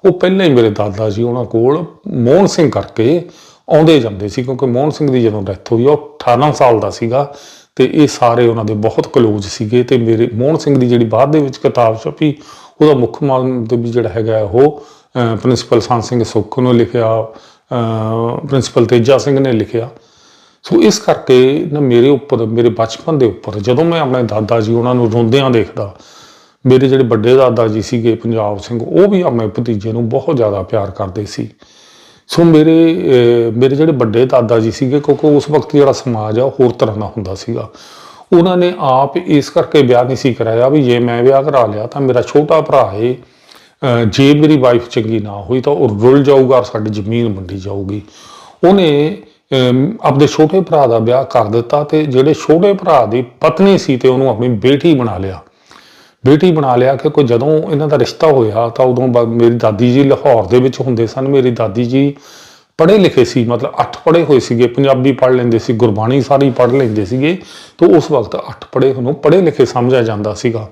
ਉਹ ਪਹਿਲਾਂ ਹੀ ਮੇਰੇ ਦਾਦਾ ਜੀ ਉਹਨਾਂ ਕੋਲ ਮੋਹਨ ਸਿੰਘ ਕਰਕੇ ਆਉਂਦੇ ਜਾਂਦੇ ਸੀ, ਕਿਉਂਕਿ ਮੋਹਨ ਸਿੰਘ ਦੀ ਜਦੋਂ ਡੈਥ ਹੋਈ ਉਹ 18 ਸਾਲ ਦਾ ਸੀਗਾ ਤੇ ਇਹ ਸਾਰੇ ਉਹਨਾਂ ਦੇ ਬਹੁਤ ਕਲੋਜ਼ ਸੀਗੇ ਤੇ ਮੇਰੇ ਮੋਹਨ ਸਿੰਘ ਦੀ ਜਿਹੜੀ ਬਾਅਦ ਦੇ ਵਿੱਚ ਕਿਤਾਬ ਛਪੀ, ਉਹਦਾ ਮੁੱਖ ਮੰਤਵ ਜਿਹੜਾ ਹੈਗਾ ਉਹ ਪ੍ਰਿੰਸੀਪਲ ਸੰਤ ਸਿੰਘ ਸੁੱਖ ਨੂੰ ਲਿਖਿਆ ਪ੍ਰਿੰਸੀਪਲ ਤੇਜਾ ਸਿੰਘ ਨੇ ਲਿਖਿਆ। ਸੋ ਇਸ ਕਰਕੇ ਨਾ ਮੇਰੇ ਉੱਪਰ, ਮੇਰੇ ਬਚਪਨ ਦੇ ਉੱਪਰ, ਜਦੋਂ ਮੈਂ ਆਪਣੇ ਦਾਦਾ ਜੀ ਉਹਨਾਂ ਨੂੰ ਰੋਂਦਿਆਂ ਦੇਖਦਾ, ਮੇਰੇ ਜਿਹੜੇ ਵੱਡੇ ਦਾਦਾ ਜੀ ਸੀਗੇ ਪੰਜਾਬ ਸਿੰਘ, ਉਹ ਵੀ ਆਪਣੇ ਭਤੀਜੇ ਨੂੰ ਬਹੁਤ ਜ਼ਿਆਦਾ ਪਿਆਰ ਕਰਦੇ ਸੀ। ਸੋ ਮੇਰੇ ਮੇਰੇ ਜਿਹੜੇ ਵੱਡੇ ਦਾਦਾ ਜੀ ਸੀਗੇ, ਕਿਉਂਕਿ ਉਸ ਵਕਤ ਜਿਹੜਾ ਸਮਾਜ ਆ ਹੋਰ ਤਰ੍ਹਾਂ ਦਾ ਹੁੰਦਾ ਸੀਗਾ। ਉਹਨਾਂ ਨੇ ਆਪ ਇਸ ਕਰਕੇ ਵਿਆਹ ਨਹੀਂ ਸੀ ਕਰਾਇਆ ਵੀ ਜੇ ਮੈਂ ਵਿਆਹ ਕਰਾ ਲਿਆ ਤਾਂ ਮੇਰਾ ਛੋਟਾ ਭਰਾ ਹੈ ਜੇ ਮੇਰੀ ਵਾਈਫ ਚੰਗੀ ਨਾ ਹੋਈ ਤਾਂ ਉਹ ਰੁੱਲ ਜਾਊਗਾ ਔਰ ਸਾਡੀ ਜ਼ਮੀਨ ਵੰਡੀ ਜਾਊਗੀ। ਉਹਨੇ ਅਮ, ਆਪਦੇ ਛੋਟੇ ਭਰਾ ਦਾ ਵਿਆਹ ਕਰ ਦਿੱਤਾ ਤੇ ਜਿਹੜੇ ਛੋਟੇ ਭਰਾ ਦੀ ਪਤਨੀ ਸੀ ਤੇ ਉਹਨੂੰ ਆਪਣੀ ਬੇਟੀ ਬਣਾ ਲਿਆ। ਬੇਟੀ ਬਣਾ ਲਿਆ ਕਿ ਕੋਈ ਜਦੋਂ ਇਹਨਾਂ ਦਾ ਰਿਸ਼ਤਾ ਹੋਇਆ ਤਾਂ ਉਦੋਂ ਬਾ- ਮੇਰੀ ਦਾਦੀ ਜੀ ਲਾਹੌਰ ਦੇ ਵਿੱਚ ਹੁੰਦੇ ਸਨ। ਮੇਰੀ ਦਾਦੀ ਜੀ ਪੜ੍ਹੇ ਲਿਖੇ ਸੀ ਮਤਲਬ ਅੱਠ ਪੜ੍ਹੇ ਹੋਏ ਸੀਗੇ। ਪੰਜਾਬੀ ਪੜ੍ਹ ਲੈਂਦੇ ਸੀ ਗੁਰਬਾਣੀ ਸਾਰੀ ਪੜ੍ਹ ਲੈਂਦੇ ਸੀਗੇ। ਤਾਂ ਉਸ ਵਕਤ ਅੱਠ ਪੜ੍ਹੇ ਨੂੰ ਪੜ੍ਹੇ ਲਿਖੇ ਸਮਝਿਆ ਜਾਂਦਾ ਸੀਗਾ।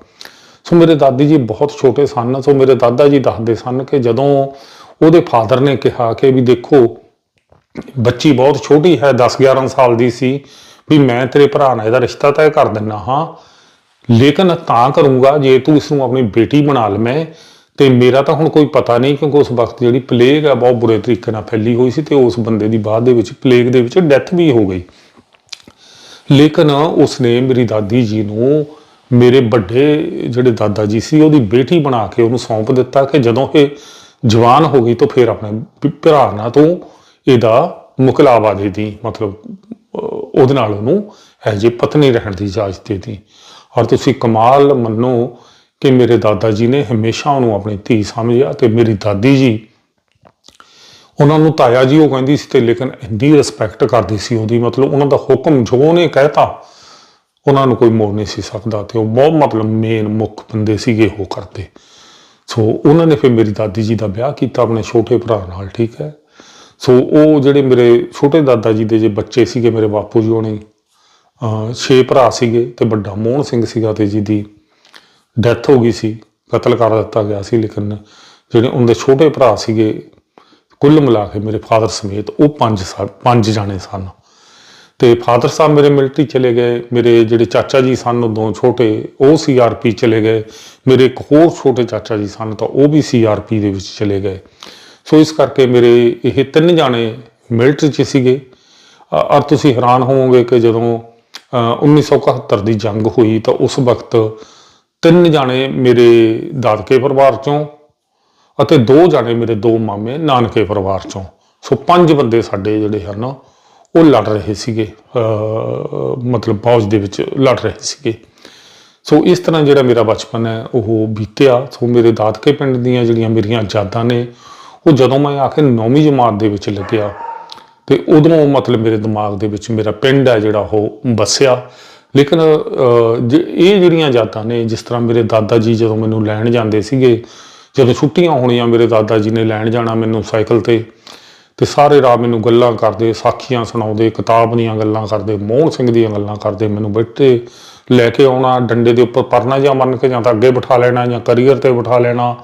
ਸੋ ਮੇਰੇ ਦਾਦੀ ਜੀ ਬਹੁਤ ਛੋਟੇ ਸਨ। ਸੋ ਮੇਰੇ ਦਾਦਾ ਜੀ ਦੱਸਦੇ ਸਨ ਕਿ ਜਦੋਂ ਉਹਦੇ ਫਾਦਰ ਨੇ ਕਿਹਾ ਕਿ ਵੀ ਦੇਖੋ ਬੱਚੀ ਬਹੁਤ ਛੋਟੀ ਹੈ 10 11 ਸਾਲ ਦੀ ਸੀ, ਵੀ ਮੈਂ ਤੇਰੇ ਭਰਾ ਨਾਲ ਇਹਦਾ ਰਿਸ਼ਤਾ ਤੈਅ ਕਰ ਦਿੰਨਾ ਹਾਂ। ਲੇਕਿਨ ਤਾਂ ਕਰੂੰਗਾ ਜੇ ਤੂੰ ਇਸ ਨੂੰ ਆਪਣੀ ਬੇਟੀ ਬਣਾ ਲਵੇਂ ਤੇ ਮੇਰਾ ਤਾਂ ਹੁਣ ਕੋਈ ਪਤਾ ਨਹੀਂ, ਕਿਉਂਕਿ ਉਸ ਵਕਤ ਜਿਹੜੀ ਪਲੇਗ ਆ, ਬਹੁਤ ਬੁਰੇ ਤਰੀਕੇ ਨਾਲ ਫੈਲੀ ਹੋਈ ਸੀ ਤੇ ਉਸ ਬੰਦੇ ਦੀ ਬਾਅਦ ਦੇ ਵਿੱਚ ਪਲੇਗ ਦੇ ਵਿੱਚ ਡੈਥ ਵੀ ਹੋ ਗਈ। ਲੇਕਿਨ ਉਸਨੇ ਮੇਰੀ ਦਾਦੀ ਜੀ ਨੂੰ ਮੇਰੇ ਵੱਡੇ ਜਿਹੜੇ ਦਾਦਾ ਜੀ ਸੀ, ਉਹਦੀ ਬੇਟੀ ਬਣਾ ਕੇ ਉਹਨੂੰ ਸੌਂਪ ਦਿੱਤਾ ਕਿ ਜਦੋਂ ਇਹ ਜਵਾਨ ਹੋ ਗਈ ਤਾਂ ਫਿਰ ਆਪਣੇ ਭਰਾ ਨਾਲ ਤੂੰ ਇਹਦਾ ਮੁਕਲਾਵਾ ਦੇ ਦੀ, ਮਤਲਬ ਉਹਦੇ ਨਾਲ ਉਹਨੂੰ ਹੈ ਜੇ ਪਤਨੀ ਰਹਿਣ ਦੀ ਇਜਾਜ਼ਤ ਦੇ ਦੀ। ਔਰ ਤੁਸੀਂ ਕਮਾਲ ਮੰਨੋ ਕਿ ਮੇਰੇ ਦਾਦਾ ਜੀ ਨੇ ਹਮੇਸ਼ਾ ਉਹਨੂੰ ਆਪਣੀ ਧੀ ਸਮਝਿਆ ਤੇ ਮੇਰੀ ਦਾਦੀ ਜੀ, ਉਹਨਾਂ ਨੂੰ ਤਾਇਆ ਜੀ ਉਹ ਕਹਿੰਦੀ ਸੀ ਤੇ ਲੇਕਿਨ ਇੰਨੀ ਰਿਸਪੈਕਟ ਕਰਦੀ ਸੀ ਉਹਦੀ, ਮਤਲਬ ਉਹਨਾਂ ਦਾ ਹੁਕਮ ਜੋ ਉਹਨੇ ਕਹਿਤਾ, ਉਹਨਾਂ ਨੂੰ ਕੋਈ ਮੋੜ ਨਹੀਂ ਸੀ ਸਕਦਾ ਤੇ ਉਹ ਬਹੁਤ ਮਤਲਬ ਮੇਨ ਮੁੱਖ ਬੰਦੇ ਸੀਗੇ ਉਹ ਕਰਦੇ। ਸੋ ਉਹਨਾਂ ਨੇ ਫਿਰ ਮੇਰੀ ਦਾਦੀ ਜੀ ਦਾ ਵਿਆਹ ਕੀਤਾ, ਆਪਣੇ ਛੋਟੇ ਭਰਾ ਨਾਲ, ਠੀਕ ਹੈ? ਸੋ ਉਹ ਜਿਹੜੇ ਮੇਰੇ ਛੋਟੇ ਦਾਦਾ ਜੀ ਦੇ ਜੇ ਬੱਚੇ ਸੀਗੇ ਮੇਰੇ ਬਾਪੂ ਜੀ ਹੋਣੀ ਛੇ ਭਰਾ ਸੀਗੇ ਤੇ ਵੱਡਾ ਮੋਹਨ ਸਿੰਘ ਸੀਗਾ ਤੇ ਜਿਹਦੀ ਡੈਥ ਹੋ ਗਈ ਸੀ, ਕਤਲ ਕਰ ਦਿੱਤਾ ਗਿਆ ਸੀ ਲੇਕਿਨ ਜਿਹੜੇ ਉਹਦੇ ਛੋਟੇ ਭਰਾ ਸੀਗੇ, ਕੁੱਲ ਮਿਲਾ ਕੇ ਮੇਰੇ ਫਾਦਰ ਸਮੇਤ ਉਹ ਪੰਜ ਸਾ ਪੰਜ ਜਾਣੇ ਸਨ। ਤੇ ਫਾਦਰ ਸਾਹਿਬ ਮੇਰੇ ਮਿਲਟਰੀ ਚਲੇ ਗਏ, ਮੇਰੇ ਜਿਹੜੇ ਚਾਚਾ ਜੀ ਸਨ ਉਦੋਂ ਛੋਟੇ, ਉਹ ਸੀਆਰਪੀ ਚਲੇ ਗਏ। ਮੇਰੇ ਇੱਕ ਹੋਰ ਛੋਟੇ ਚਾਚਾ ਜੀ ਸਨ, ਤਾਂ ਉਹ ਵੀ ਸੀਆਰਪੀ ਦੇ ਵਿੱਚ ਚਲੇ ਗਏ। ਸੋ ਇਸ ਕਰਕੇ ਮੇਰੇ ਇਹ ਤਿੰਨ ਜਾਣੇ ਮਿਲਟਰੀ 'ਚ ਸੀਗੇ। ਔਰ ਤੁਸੀਂ ਹੈਰਾਨ ਹੋਵੋਗੇ ਕਿ ਜਦੋਂ ਅ, 1971 ਦੀ ਜੰਗ ਹੋਈ ਤਾਂ ਉਸ ਵਕਤ ਤਿੰਨ ਜਾਣੇ ਮੇਰੇ ਦਾਦਕੇ ਪਰਿਵਾਰ ਚੋਂ ਅਤੇ ਦੋ ਜਾਣੇ ਮੇਰੇ ਦੋ ਮਾਮੇ ਨਾਨਕੇ ਪਰਿਵਾਰ ਚੋਂ। ਸੋ ਪੰਜ ਬੰਦੇ ਸਾਡੇ ਜਿਹੜੇ ਹਨ ਉਹ ਲੜ ਰਹੇ ਸੀਗੇ। ਮਤਲਬ ਫੌਜ ਦੇ ਵਿੱਚ ਲੜ ਰਹੇ ਸੀਗੇ। ਸੋ ਇਸ ਤਰ੍ਹਾਂ ਜਿਹੜਾ ਮੇਰਾ ਬਚਪਨ ਹੈ ਉਹ ਬੀਤਿਆ। ਸੋ ਮੇਰੇ ਦਾਦਕੇ ਪਿੰਡ ਦੀਆਂ ਜਿਹੜੀਆਂ ਮੇਰੀਆਂ ਯਾਦਾਂ ਨੇ ਉਹ ਜਦੋਂ ਮੈਂ ਆ ਕੇ ਨੌਵੀਂ ਜਮਾਤ ਦੇ ਵਿੱਚ ਲੱਗਿਆ ਤੇ ਉਦੋਂ ਮਤਲਬ ਮੇਰੇ ਦਿਮਾਗ ਦੇ ਵਿੱਚ ਮੇਰਾ ਪਿੰਡ ਹੈ ਜਿਹੜਾ ਉਹ ਵਸਿਆ ਲੇਕਿਨ ਅਹ, ਇਹ ਜਿਹੜੀਆਂ ਯਾਦਾਂ ਨੇ ਜਿਸ ਤਰ੍ਹਾਂ ਮੇਰੇ ਦਾਦਾ ਜੀ ਜਦੋਂ ਮੈਨੂੰ ਲੈਣ ਜਾਂਦੇ ਸੀਗੇ ਜਦੋਂ ਛੁੱਟੀਆਂ ਹੋਣੀਆਂ ਮੇਰੇ ਦਾਦਾ ਜੀ ਨੇ ਲੈਣ ਜਾਣਾ ਮੈਨੂੰ ਸਾਈਕਲ ਤੇ ਤੇ ਸਾਰੇ ਰਾਹ ਮੈਨੂੰ ਗੱਲਾਂ ਕਰਦੇ ਸਾਖੀਆਂ ਸੁਣਾਉਂਦੇ ਕਿਤਾਬ ਦੀਆਂ ਗੱਲਾਂ ਕਰਦੇ ਮੋਹਨ ਸਿੰਘ ਦੀਆਂ ਗੱਲਾਂ ਕਰਦੇ ਮੈਨੂੰ ਬੈਠੇ ਲੈ ਕੇ ਆਉਣਾ ਡੰਡੇ ਦੇ ਉੱਪਰ ਪਰਨਾ ਜਾਂ ਮੰਨ ਕੇ ਜਾਂ ਤਾਂ ਅੱਗੇ ਬਿਠਾ ਲੈਣਾ ਜਾਂ ਕਰੀਅਰ ਤੇ ਬਿਠਾ ਲੈਣਾ।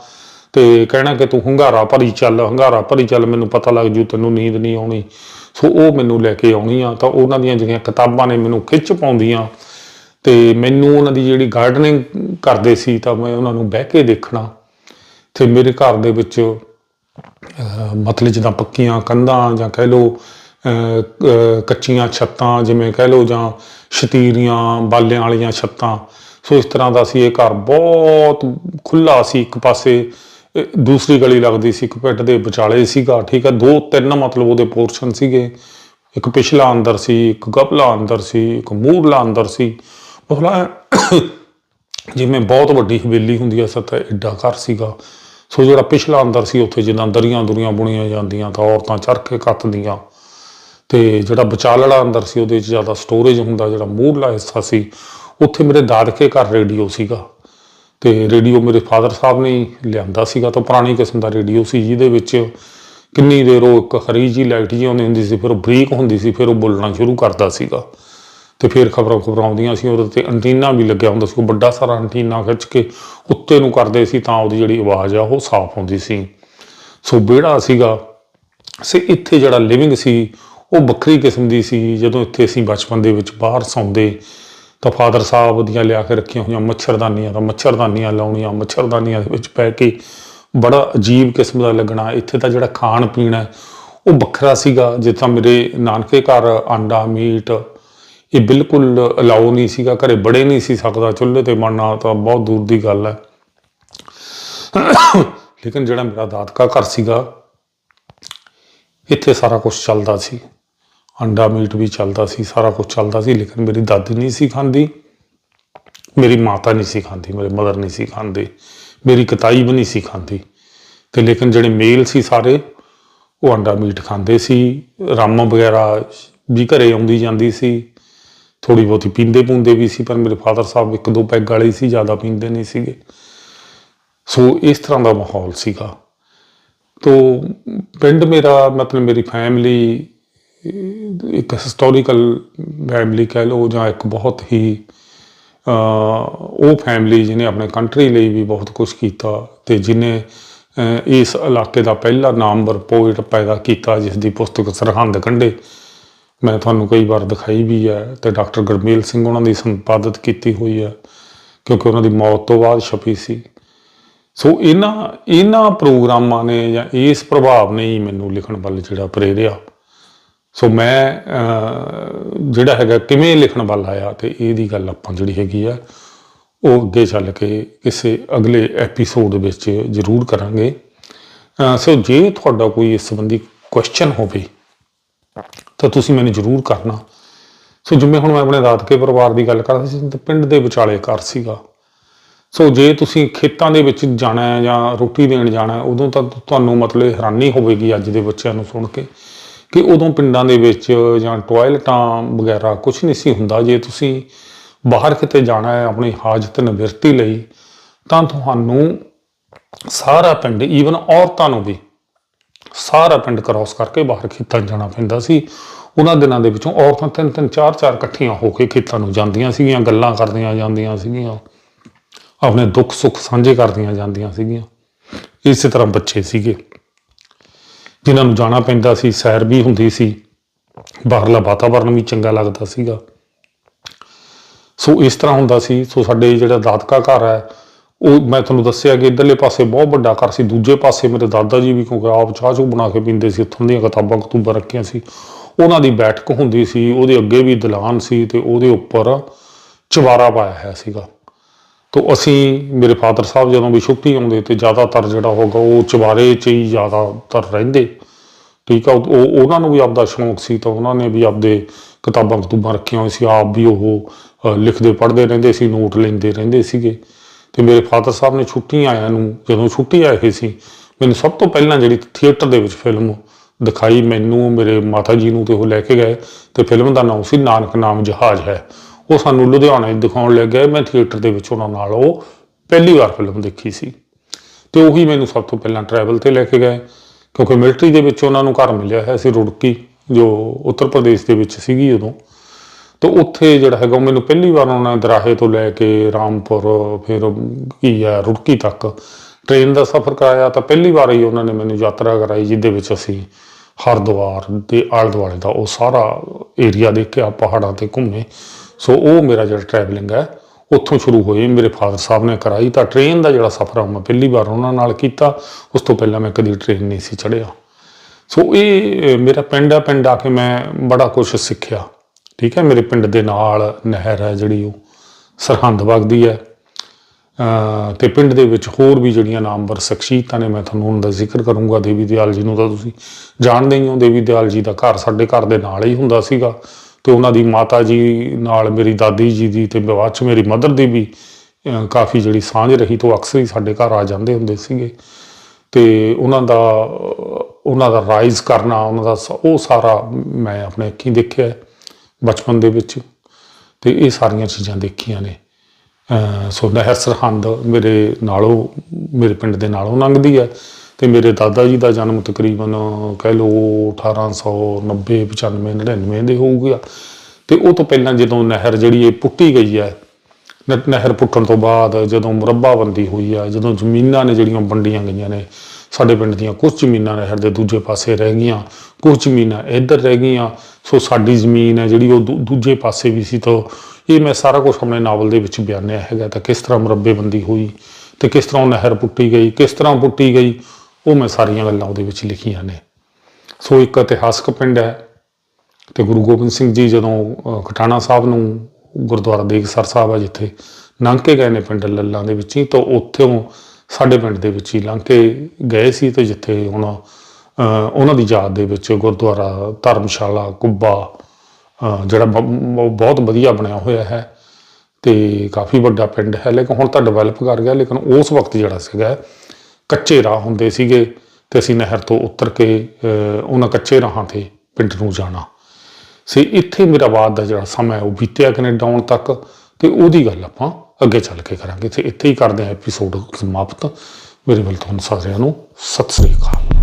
ਤੇ ਕਹਿਣਾ ਕਿ ਤੂੰ ਹੰਗਾਰਾ ਭਰੀ ਚੱਲ, ਹੰਗਾਰਾ ਭਰੀ ਚੱਲ, ਮੈਨੂੰ ਪਤਾ ਲੱਗ ਜੂ ਤੈਨੂੰ ਨੀਂਦ ਨਹੀਂ ਆਉਣੀ। ਸੋ ਉਹ ਮੈਨੂੰ ਲੈ ਕੇ ਆਉਣੀ ਆ, ਤਾਂ ਉਹਨਾਂ ਦੀਆਂ ਜਿਹੜੀਆਂ ਕਿਤਾਬਾਂ ਨੇ ਮੈਨੂੰ ਖਿੱਚ ਪਾਉਂਦੀਆਂ। ਤੇ ਮੈਨੂੰ ਉਹਨਾਂ ਦੀ ਜਿਹੜੀ ਗਾਰਡਨਿੰਗ ਕਰਦੇ ਸੀ, ਤਾਂ ਮੈਂ ਉਹਨਾਂ ਨੂੰ ਬਹਿ ਕੇ ਦੇਖਣਾ। ਤੇ ਮੇਰੇ ਘਰ ਦੇ ਵਿੱਚ ਮਤਲਬ ਜਿੱਦਾਂ ਪੱਕੀਆਂ ਕੰਧਾਂ ਜਾਂ ਕਹਿ ਲਓ ਕੱਚੀਆਂ ਛੱਤਾਂ, ਜਿਵੇਂ ਕਹਿ ਲਓ ਜਾਂ ਸ਼ਤੀਰੀਆਂ, ਬਾਲਿਆਂ ਵਾਲੀਆਂ ਛੱਤਾਂ। ਸੋ ਇਸ ਤਰ੍ਹਾਂ ਦਾ ਸੀ ਇਹ ਘਰ, ਬਹੁਤ ਖੁੱਲਾ ਸੀ ਇੱਕ ਪਾਸੇ। ਦੂਸਰੀ ਗਲੀ ਲੱਗਦੀ ਸੀ, ਇੱਕ ਪਿੰਡ ਦੇ ਵਿਚਾਲੇ ਸੀਗਾ, ਠੀਕ ਹੈ ਦੋ ਤਿੰਨ ਮਤਲਬ ਉਹਦੇ ਪੋਰਸ਼ਨ ਸੀਗੇ। ਇੱਕ ਪਿਛਲਾ ਅੰਦਰ ਸੀ, ਇੱਕ ਗਪਲਾ ਅੰਦਰ ਸੀ, ਇੱਕ ਮੂਹਰਲਾ ਅੰਦਰ ਸੀ। ਮਤਲਬ ਜਿਵੇਂ ਬਹੁਤ ਵੱਡੀ ਹਵੇਲੀ ਹੁੰਦੀ ਐ ਸੱਤ ਐਡਾ ਘਰ ਸੀਗਾ। ਸੋ ਜਿਹੜਾ ਪਿਛਲਾ ਅੰਦਰ ਸੀ, ਉੱਥੇ ਜਿੱਦਾਂ ਦਰੀਆਂ ਦੁਰੀਆਂ ਬੁਣੀਆਂ ਜਾਂਦੀਆਂ, ਤਾਂ ਔਰਤਾਂ ਚਰਖੇ ਕੱਤਦੀਆਂ। ਤੇ ਜਿਹੜਾ ਵਿਚਾਲੜਾ ਅੰਦਰ ਸੀ, ਉਹਦੇ 'ਚ ਜ਼ਿਆਦਾ ਸਟੋਰੇਜ ਹੁੰਦਾ, ਜਿਹੜਾ ਮੂਹਰਲਾ ਹਿੱਸਾ ਸੀ, ਉੱਥੇ ਮੇਰੇ ਦਾਦਕੇ ਘਰ ਰੇਡੀਓ ਸੀਗਾ। ਤੇ ਰੇਡੀਓ ਮੇਰੇ ਫਾਦਰ ਸਾਹਿਬ ਨੇ ਲਿਆਂਦਾ ਸੀਗਾ ਤਾਂ ਪੁਰਾਣੀ ਕਿਸਮ ਦਾ ਰੇਡੀਓ ਸੀ ਜਿਹਦੇ ਵਿੱਚ ਕਿੰਨੀ ਦੇਰ ਉਹ ਇੱਕ ਹਰੀ ਜੀ ਲਾਈਟ ਜੀ ਆਉਂਦੀ ਹੁੰਦੀ ਸੀ, ਫਿਰ ਉਹ ਬਰੀਕ ਹੁੰਦੀ ਸੀ, ਫਿਰ ਉਹ ਬੋਲਣਾ ਸ਼ੁਰੂ ਕਰਦਾ ਸੀਗਾ। ਤੇ ਫਿਰ ਖਬਰਾਂ ਖਬਰਾਂ ਆਉਂਦੀਆਂ ਸੀ, ਉਹਦੇ ਤੇ ਐਂਟੀਨਾ ਵੀ ਲੱਗਿਆ ਹੁੰਦਾ ਸੀ, ਉਹ ਵੱਡਾ ਸਾਰਾ ਐਂਟੀਨਾ ਖਿੱਚ ਕੇ ਉੱਤੇ ਨੂੰ ਕਰਦੇ ਸੀ ਤਾਂ ਉਹਦੀ ਜਿਹੜੀ ਆਵਾਜ਼ ਆ ਉਹ ਸਾਫ਼ ਹੁੰਦੀ ਸੀ। ਸੋ ਵਿਹੜਾ ਸੀਗਾ। ਸੇ ਇੱਥੇ ਜਿਹੜਾ ਲਿਵਿੰਗ ਸੀ, ਉਹ ਵੱਖਰੀ ਕਿਸਮ ਦੀ ਸੀ, ਜਦੋਂ ਇੱਥੇ ਅਸੀਂ ਬਚਪਨ ਦੇ ਵਿੱਚ ਬਾਹਰ ਸੌਂਦੇ ਤਾਂ ਫਾਦਰ ਸਾਹਿਬ ਦੀਆਂ ਲਿਆ ਕੇ ਰੱਖੀਆਂ ਹੋਈਆਂ ਮੱਛਰਦਾਨੀਆਂ ਤਾਂ ਮੱਛਰਦਾਨੀਆਂ ਲਾਉਣੀਆਂ, ਮੱਛਰਦਾਨੀਆਂ ਦੇ ਵਿੱਚ ਪੈ ਕੇ ਬੜਾ ਅਜੀਬ ਕਿਸਮ ਦਾ ਲੱਗਣਾ। ਇੱਥੇ ਤਾਂ ਜਿਹੜਾ ਖਾਣ ਪੀਣ ਹੈ, ਉਹ ਵੱਖਰਾ ਸੀਗਾ। ਜਿੱਦਾਂ ਮੇਰੇ ਨਾਨਕੇ ਘਰ ਆਂਡਾ, ਮੀਟ, ਇਹ ਬਿਲਕੁਲ ਅਲਾਉ ਨਹੀਂ ਸੀਗਾ। ਘਰੇ ਬੜੇ ਨਹੀਂ ਸੀ ਸਕਦਾ। ਚੁੱਲ੍ਹੇ ਤੇ ਬਣਨਾ ਤਾਂ ਬਹੁਤ ਦੂਰ ਦੀ ਗੱਲ ਹੈ। ਲੇਕਿਨ ਜਿਹੜਾ ਮੇਰਾ ਦਾਦਕਾ ਘਰ ਸੀਗਾ, ਇੱਥੇ ਸਾਰਾ ਕੁਝ ਚੱਲਦਾ ਸੀ। ਅੰਡਾ ਮੀਟ ਵੀ ਚੱਲਦਾ ਸੀ, ਸਾਰਾ ਕੁਝ ਚੱਲਦਾ ਸੀ, ਲੇਕਿਨ ਮੇਰੀ ਦਾਦੀ ਨਹੀਂ ਸੀ ਖਾਂਦੀ, ਮੇਰੀ ਮਾਤਾ ਨਹੀਂ ਸੀ ਖਾਂਦੀ, ਮੇਰੇ ਮਦਰ ਨਹੀਂ ਸੀ ਖਾਂਦੇ, ਮੇਰੀ ਕਤਾਈ ਵੀ ਨਹੀਂ ਸੀ ਖਾਂਦੀ। ਤੇ ਲੇਕਿਨ ਜਿਹੜੇ ਮੇਲ ਸੀ ਸਾਰੇ, ਉਹ ਅੰਡਾ ਮੀਟ ਖਾਂਦੇ ਸੀ, ਰੰਮ ਵਗੈਰਾ ਵੀ ਘਰੇ ਆਉਂਦੀ ਜਾਂਦੀ ਸੀ ਥੋੜੀ ਬਹੁਤੀ ਪੀਂਦੇ ਪੂੰਦੇ ਵੀ ਸੀ, ਪਰ ਮੇਰੇ ਫਾਦਰ ਸਾਹਿਬ ਇੱਕ ਦੋ ਪੈਗ ਵਾਲੇ ਸੀ, ਜ਼ਿਆਦਾ ਪੀਂਦੇ ਨਹੀਂ ਸੀਗੇ। ਸੋ ਇਸ ਤਰ੍ਹਾਂ ਦਾ ਮਾਹੌਲ ਸੀਗਾ। ਤੋ ਪਿੰਡ ਮੇਰਾ, ਮਤਲਬ ਮੇਰੀ ਫੈਮਿਲੀ ਇੱਕ ਹਿਸਟੋਰੀਕਲ ਫੈਮਿਲੀ ਕਹਿ ਲਓ ਜਾਂ ਇੱਕ ਬਹੁਤ ਹੀ ਉਹ ਫੈਮਿਲੀ ਜਿਹਨੇ ਆਪਣੇ ਕੰਟਰੀ ਲਈ ਵੀ ਬਹੁਤ ਕੁਝ ਕੀਤਾ ਤੇ ਜਿਹਨੇ ਇਸ ਇਲਾਕੇ ਦਾ ਪਹਿਲਾ ਨਾਮਵਰ ਪੋਇਟ ਪੈਦਾ ਕੀਤਾ ਜਿਸ ਦੀ ਪੁਸਤਕ ਸਰਹੰਦ ਕੰਢੇ। ਮੈਂ ਤੁਹਾਨੂੰ ਕਈ ਵਾਰ ਦਿਖਾਈ ਵੀ ਹੈ ਤੇ ਡਾਕਟਰ ਗੁਰਮੇਲ ਸਿੰਘ ਉਹਨਾਂ ਦੀ ਸੰਪਾਦਿਤ ਕੀਤੀ ਹੋਈ ਹੈ, ਕਿਉਂਕਿ ਉਹਨਾਂ ਦੀ ਮੌਤ ਤੋਂ ਬਾਅਦ ਛਪੀ ਸੀ। ਸੋ ਇਹਨਾਂ ਇਹਨਾਂ ਪ੍ਰੋਗਰਾਮਾਂ ਨੇ ਜਾਂ ਇਸ ਪ੍ਰਭਾਵ ਨੇ ਹੀ ਮੈਨੂੰ ਲਿਖਣ ਵੱਲ ਜਿਹੜਾ ਪ੍ਰੇਰਿਆ। ਸੋ ਮੈਂ ਜਿਹੜਾ ਹੈਗਾ ਕਿਵੇਂ ਲਿਖਣ ਵੱਲ ਆਇਆ ਤੇ ਇਹਦੀ ਗੱਲ ਆਪਾਂ ਜਿਹੜੀ ਹੈਗੀ ਆ, ਉਹ ਅੱਗੇ ਚੱਲ ਕੇ ਕਿਸੇ ਅਗਲੇ ਐਪੀਸੋਡ ਵਿੱਚ ਜ਼ਰੂਰ ਕਰਾਂਗੇ। ਸੋ ਜੇ ਤੁਹਾਡਾ ਕੋਈ ਇਸ ਸੰਬੰਧੀ ਕੁਐਸਚਨ ਹੋਵੇ, ਤਾਂ ਤੁਸੀਂ ਮੈਨੂੰ ਜ਼ਰੂਰ ਕਰਨਾ। ਸੋ ਜਿਵੇਂ ਹੁਣ ਮੈਂ ਆਪਣੇ ਦਾਦਕੇ ਪਰਿਵਾਰ ਦੀ ਗੱਲ ਕਰਦਾ ਸੀ, ਤਾਂ ਪਿੰਡ ਦੇ ਵਿਚਾਲੇ ਘਰ ਸੀਗਾ। ਸੋ ਜੇ ਤੁਸੀਂ ਖੇਤਾਂ ਦੇ ਵਿੱਚ ਜਾਣਾ ਹੈ ਜਾਂ ਰੋਟੀ ਦੇਣ ਜਾਣਾ, ਉਦੋਂ ਤਾਂ ਤੁਹਾਨੂੰ ਮਤਲਬ ਹੈਰਾਨੀ ਹੋਵੇਗੀ ਅੱਜ ਦੇ ਬੱਚਿਆਂ ਨੂੰ ਸੁਣ ਕੇ। ਕਿ ਉਦੋਂ ਪਿੰਡਾਂ ਦੇ ਵਿੱਚ ਜਾਂ ਟਾਇਲਟਾਂ ਵਗੈਰਾ ਕੁਝ ਨਹੀਂ ਸੀ ਹੁੰਦਾ। ਜੇ ਤੁਸੀਂ ਬਾਹਰ ਕਿਤੇ ਜਾਣਾ ਹੈ ਆਪਣੀ ਹਾਜਤ ਨਿਵਰਤੀ ਲਈ, ਤਾਂ ਤੁਹਾਨੂੰ ਸਾਰਾ ਪਿੰਡ ਈਵਨ ਔਰਤਾਂ ਨੂੰ ਵੀ ਸਾਰਾ ਪਿੰਡ ਕ੍ਰਾਸ ਕਰਕੇ ਬਾਹਰ ਖੇਤਾਂ 'ਚ ਜਾਣਾ ਪੈਂਦਾ ਸੀ। ਉਹਨਾਂ ਦਿਨਾਂ ਦੇ ਵਿੱਚੋਂ ਔਰਤਾਂ ਤਿੰਨ ਤਿੰਨ, ਚਾਰ ਚਾਰ ਇਕੱਠੀਆਂ ਹੋ ਕੇ ਖੇਤਾਂ ਨੂੰ ਜਾਂਦੀਆਂ ਸੀਗੀਆਂ, ਗੱਲਾਂ ਕਰਦੀਆਂ ਜਾਂਦੀਆਂ ਸੀਗੀਆਂ, ਆਪਣੇ ਦੁੱਖ ਸੁੱਖ ਸਾਂਝੇ ਕਰਦੀਆਂ ਜਾਂਦੀਆਂ ਸੀਗੀਆਂ। ਇਸੇ ਤਰ੍ਹਾਂ ਬੱਚੇ ਸੀਗੇ। ਜਿਨ੍ਹਾਂ ਨੂੰ ਜਾਣਾ ਪੈਂਦਾ ਸੀ, ਸੈਰ ਵੀ ਹੁੰਦੀ ਸੀ। ਬਾਹਰਲਾ ਵਾਤਾਵਰਨ ਵੀ ਚੰਗਾ ਲੱਗਦਾ ਸੀਗਾ। ਸੋ ਇਸ ਤਰ੍ਹਾਂ ਹੁੰਦਾ ਸੀ। ਸੋ ਸਾਡੇ ਜਿਹੜਾ ਦਾਦਕਾ ਘਰ ਹੈ, ਉਹ ਮੈਂ ਤੁਹਾਨੂੰ ਦੱਸਿਆ ਕਿ ਇਧਰਲੇ ਪਾਸੇ ਬਹੁਤ ਵੱਡਾ ਘਰ ਸੀ। ਦੂਜੇ ਪਾਸੇ ਮੇਰੇ ਦਾਦਾ ਜੀ ਵੀ ਕਿਉਂਕਿ ਆਪ ਚਾਹ ਚੂ ਬਣਾ ਕੇ ਪੀਂਦੇ ਸੀ, ਉੱਥੋਂ ਦੀਆਂ ਕਿਤਾਬਾਂ, ਕਤੂਬਾਂ ਰੱਖੀਆਂ ਸੀ। ਉਹਨਾਂ ਦੀ ਬੈਠਕ ਹੁੰਦੀ ਸੀ, ਉਹਦੇ ਅੱਗੇ ਵੀ ਦਲਾਨ ਸੀ ਤੇ ਉਹਦੇ ਉੱਪਰ ਚਵਾਰਾ ਪਾਇਆ ਹੋਇਆ ਸੀਗਾ। ਤੋ ਅਸੀਂ ਮੇਰੇ ਫਾਦਰ ਸਾਹਿਬ ਜਦੋਂ ਵੀ ਛੁੱਟੀ ਆਉਂਦੇ ਤੇ ਜ਼ਿਆਦਾਤਰ ਜਿਹੜਾ ਹੋਗਾ ਉਹ ਚਵਾਰੇ 'ਚ ਹੀ ਜ਼ਿਆਦਾਤਰ ਰਹਿੰਦੇ। ਠੀਕ ਆ, ਉਹ ਉਹਨਾਂ ਨੂੰ ਵੀ ਆਪਦਾ ਸ਼ੌਂਕ ਸੀ ਤਾਂ ਉਹਨਾਂ ਨੇ ਵੀ ਆਪਦੇ ਕਿਤਾਬਾਂ ਕਤੂਬਾਂ ਰੱਖੀਆਂ ਹੋਈਆਂ ਸੀ, ਆਪ ਵੀ ਉਹ ਲਿਖਦੇ ਪੜ੍ਹਦੇ ਰਹਿੰਦੇ ਸੀ, ਨੋਟ ਲੈਂਦੇ ਰਹਿੰਦੇ ਸੀਗੇ। ਤੇ ਮੇਰੇ ਫਾਦਰ ਸਾਹਿਬ ਨੇ ਛੁੱਟੀ ਆਇਆਂ ਨੂੰ, ਜਦੋਂ ਛੁੱਟੀ ਆਏ ਸੀ, ਮੈਨੂੰ ਸਭ ਤੋਂ ਪਹਿਲਾਂ ਜਿਹੜੀ ਥੀਏਟਰ ਦੇ ਵਿੱਚ ਫਿਲਮ ਦਿਖਾਈ, ਮੈਨੂੰ, ਮੇਰੇ ਮਾਤਾ ਜੀ ਨੂੰ ਤੇ ਉਹ ਲੈ ਕੇ ਗਏ, ਤੇ ਫਿਲਮ ਦਾ ਨਾਮ ਸੀ ਨਾਨਕ ਨਾਮ ਜਹਾਜ਼ ਹੈ। ਉਹ ਸਾਨੂੰ ਲੁਧਿਆਣੇ ਦਿਖਾਉਣ ਲੈ ਗਏ। ਮੈਂ ਥੀਏਟਰ ਦੇ ਵਿੱਚ ਉਹਨਾਂ ਨਾਲ ਉਹ ਪਹਿਲੀ ਵਾਰ ਫਿਲਮ ਦੇਖੀ ਸੀ। ਤੇ ਉਹੀ ਮੈਨੂੰ ਸਭ ਤੋਂ ਪਹਿਲਾਂ ਟਰੈਵਲ ਤੇ ਲੈ ਕੇ ਗਏ। ਕਿਉਂਕਿ ਮਿਲਟਰੀ ਦੇ ਵਿੱਚ ਉਹਨਾਂ ਨੂੰ ਘਰ ਮਿਲਿਆ ਹੈ ਸੀ ਰੁੜਕੀ, ਜੋ ਉੱਤਰ ਪ੍ਰਦੇਸ਼ ਦੇ ਵਿੱਚ ਸੀਗੀ ਉਦੋਂ। ਤੇ ਉੱਥੇ ਜਿਹੜਾ ਹੈਗਾ ਉਹ ਮੈਨੂੰ ਪਹਿਲੀ ਵਾਰ ਉਹਨਾਂ ਨੇ ਦਰਾਹੇ ਤੋਂ ਲੈ ਕੇ ਰਾਮਪੁਰ, ਫਿਰ ਕੀ ਹੈ, ਰੁੜਕੀ ਤੱਕ ਟ੍ਰੇਨ ਦਾ ਸਫ਼ਰ ਕਰਾਇਆ। ਤਾਂ ਪਹਿਲੀ ਵਾਰ ਹੀ ਉਹਨਾਂ ਨੇ ਮੈਨੂੰ ਯਾਤਰਾ ਕਰਾਈ, ਜਿਹਦੇ ਵਿੱਚ ਅਸੀਂ ਹਰਿਦੁਆਰ ਦੇ ਆਲੇ ਦੁਆਲੇ ਦਾ ਉਹ ਸਾਰਾ ਏਰੀਆ ਦੇਖਿਆ, ਪਹਾੜਾਂ ਤੇ ਘੁੰਮੇ। ਸੋ ਉਹ ਮੇਰਾ ਜਿਹੜਾ ਟਰੈਵਲਿੰਗ ਹੈ ਉੱਥੋਂ ਸ਼ੁਰੂ ਹੋਈ ਮੇਰੇ ਫਾਦਰ ਸਾਹਿਬ ਨੇ ਕਰਾਈ ਤਾਂ ਟ੍ਰੇਨ ਦਾ ਜਿਹੜਾ ਸਫ਼ਰ ਆ ਮੈਂ ਪਹਿਲੀ ਵਾਰ ਉਹਨਾਂ ਨਾਲ ਕੀਤਾ ਉਸ ਤੋਂ ਪਹਿਲਾਂ ਮੈਂ ਕਦੀ ਟ੍ਰੇਨ ਨਹੀਂ ਸੀ ਚੜ੍ਹਿਆ। ਸੋ ਇਹ ਮੇਰਾ ਪਿੰਡ ਆ ਪਿੰਡ ਆ ਕੇ ਮੈਂ ਬੜਾ ਕੁਝ ਸਿੱਖਿਆ। ਠੀਕ ਹੈ ਮੇਰੇ ਪਿੰਡ ਦੇ ਨਾਲ ਨਹਿਰ ਹੈ ਜਿਹੜੀ ਉਹ ਸਰਹੰਦ ਵਗਦੀ ਹੈ। ਅਹ, ਤੇ ਪਿੰਡ ਦੇ ਵਿੱਚ ਹੋਰ ਵੀ ਜਿਹੜੀਆਂ ਨਾਮਵਰ ਸ਼ਖਸੀਅਤਾਂ ਨੇ ਮੈਂ ਤੁਹਾਨੂੰ ਉਹਨਾਂ ਦਾ ਜ਼ਿਕਰ ਕਰੂੰਗਾ ਦੇਵੀ ਦਿਆਲ ਜੀ ਨੂੰ ਤਾਂ ਤੁਸੀਂ ਜਾਣਦੇ ਹੀ ਹੋ ਦੇਵੀ ਦਿਆਲ ਜੀ ਦਾ ਘਰ ਸਾਡੇ ਘਰ ਦੇ ਨਾਲ ਹੀ ਹੁੰਦਾ ਸੀਗਾ। ਤੇ ਉਹਨਾਂ ਦੀ ਮਾਤਾ ਜੀ ਨਾਲ ਮੇਰੀ ਦਾਦੀ ਜੀ ਦੀ ਤੇ ਬਾਅਦ ਚ ਮੇਰੀ ਮਦਰ ਦੀ ਵੀ ਕਾਫੀ ਜਿਹੜੀ ਸਾਂਝ ਰਹੀ ਤੋਂ ਅਕਸਰ ਹੀ ਸਾਡੇ ਘਰ ਆ ਜਾਂਦੇ ਹੁੰਦੇ ਸੀਗੇ। ਤੇ ਉਹਨਾਂ ਦਾ ਉਹਨਾਂ ਦਾ ਰਾਈਜ਼ ਕਰਨਾ, ਉਹਨਾਂ ਦਾ ਸ- ਉਹ ਸਾਰਾ ਮੈਂ ਆਪਣੇ ਅੱਖੀਂ ਦੇਖਿਆ ਬਚਪਨ ਦੇ ਵਿੱਚ। ਤੇ ਇਹ ਸਾਰੀਆਂ ਚੀਜ਼ਾਂ ਦੇਖੀਆਂ ਨੇ। ਸੋ ਨਹਿਰ ਸਰਹੰਦ ਮੇਰੇ ਨਾਲੋਂ, ਮੇਰੇ ਪਿੰਡ ਦੇ ਨਾਲੋਂ ਲੰਘਦੀ ਹੈ। ਤੇ ਮੇਰੇ ਦਾਦਾ ਜੀ ਦਾ ਜਨਮ ਤਕਰੀਬਨ ਕਹਿ ਲਓ 1890 95 99 ਦੇ ਹੋਊਗਾ। ਤੇ ਉਹ ਤੋਂ ਪਹਿਲਾਂ ਜਦੋਂ ਨਹਿਰ ਜਿਹੜੀ ਇਹ ਪੁੱਟੀ ਗਈ ਹੈ, ਨ- ਨਹਿਰ ਪੁੱਟਣ ਤੋਂ ਬਾਅਦ ਜਦੋਂ ਮੁਰੱਬਾਬੰਦੀ ਹੋਈ ਆ, ਜਦੋਂ ਜ਼ਮੀਨਾਂ ਨੇ ਜਿਹੜੀਆਂ ਵੰਡੀਆਂ ਗਈਆਂ ਨੇ, ਸਾਡੇ ਪਿੰਡ ਦੀਆਂ ਕੁਝ ਜ਼ਮੀਨਾਂ ਨਹਿਰ ਦੇ ਦੂਜੇ ਪਾਸੇ ਰਹਿ ਗਈਆਂ, ਕੁਝ ਜ਼ਮੀਨਾਂ ਇੱਧਰ ਰਹਿ ਗਈਆਂ, ਸੋ ਸਾਡੀ ਜ਼ਮੀਨ ਹੈ ਜਿਹੜੀ ਉਹ ਦੂ- ਦੂਜੇ ਪਾਸੇ ਵੀ ਸੀ, ਤਾਂ ਇਹ ਮੈਂ ਸਾਰਾ ਕੁਝ ਆਪਣੇ ਨਾਵਲ ਦੇ ਵਿੱਚ ਬਿਆਨਿਆ ਹੈਗਾ, ਤਾਂ ਕਿਸ ਤਰ੍ਹਾਂ ਮੁਰੱਬੇਬੰਦੀ ਹੋਈ ਤੇ ਕਿਸ ਤਰ੍ਹਾਂ ਉਹ ਨਹਿਰ ਪੁੱਟੀ ਗਈ, ਕਿਸ ਤਰ੍ਹਾਂ ਪੁੱਟੀ ਗਈ ਉਹ ਮੈਂ ਸਾਰੀਆਂ ਗੱਲਾਂ ਉਹਦੇ ਵਿੱਚ ਲਿਖੀਆਂ ਨੇ। ਸੋ ਇੱਕ ਇਤਿਹਾਸਕ ਪਿੰਡ ਹੈ ਤੇ ਗੁਰੂ ਗੋਬਿੰਦ ਸਿੰਘ ਜੀ ਜਦੋਂ ਖਟਾਣਾ ਸਾਹਿਬ ਨੂੰ ਗੁਰਦੁਆਰਾ ਦੇਗਸਰ ਸਾਹਿਬ ਆ ਜਿੱਥੇ ਲੰਘ ਕੇ ਗਏ ਨੇ ਪਿੰਡ ਲੱਲਾਂ ਦੇ ਵਿੱਚ ਹੀ, ਤਾਂ ਉੱਥੋਂ ਸਾਡੇ ਪਿੰਡ ਦੇ ਵਿੱਚ ਹੀ ਲੰਘ ਕੇ ਗਏ ਸੀ ਤੇ ਜਿੱਥੇ ਹੁਣ ਉਹਨਾਂ ਦੀ ਯਾਦ ਦੇ ਵਿੱਚ ਗੁਰਦੁਆਰਾ, ਧਰਮਸ਼ਾਲਾ, ਕੁੱਬਾ ਜਿਹੜਾ ਬ- ਬ- ਬਹੁਤ ਵਧੀਆ ਬਣਿਆ ਹੋਇਆ ਹੈ ਤੇ ਕਾਫੀ ਵੱਡਾ ਪਿੰਡ ਹੈ। ਲੇਕਿਨ ਹੁਣ ਤਾਂ ਡਿਵੈਲਪ ਕਰ ਗਿਆ, ਲੇਕਿਨ ਉਸ ਵਕਤ ਜਿਹੜਾ ਸੀਗਾ ਕੱਚੇ ਰਾਹ ਹੁੰਦੇ ਸੀਗੇ ਤੇ ਅਸੀਂ ਨਹਿਰ ਤੋਂ ਉਤਰ ਕੇ ਉਹਨਾਂ ਕੱਚੇ ਰਾਹਾਂ ਤੇ ਪਿੰਡ ਨੂੰ ਜਾਣਾ। ਸੇ ਇੱਥੇ ਮੇਰਾ ਬਾਅਦ ਦਾ ਜਿਹੜਾ ਸਮਾਂ ਉਹ ਬੀਤਿਆ ਕੈਨੇਡਾ ਆਉਣ ਤੱਕ ਤੇ ਉਹਦੀ ਗੱਲ ਆਪਾਂ ਅੱਗੇ ਚੱਲ ਕੇ ਕਰਾਂਗੇ। ਤੇ ਇੱਥੇ ਹੀ ਕਰਦੇ ਹਾਂ ਐਪੀਸੋਡ ਸਮਾਪਤ। ਮੇਰੇ ਵੱਲ ਤੁਹਾਨੂੰ ਸਾਰਿਆਂ ਨੂੰ ਸਤਿ ਸ੍ਰੀ ਅਕਾਲ।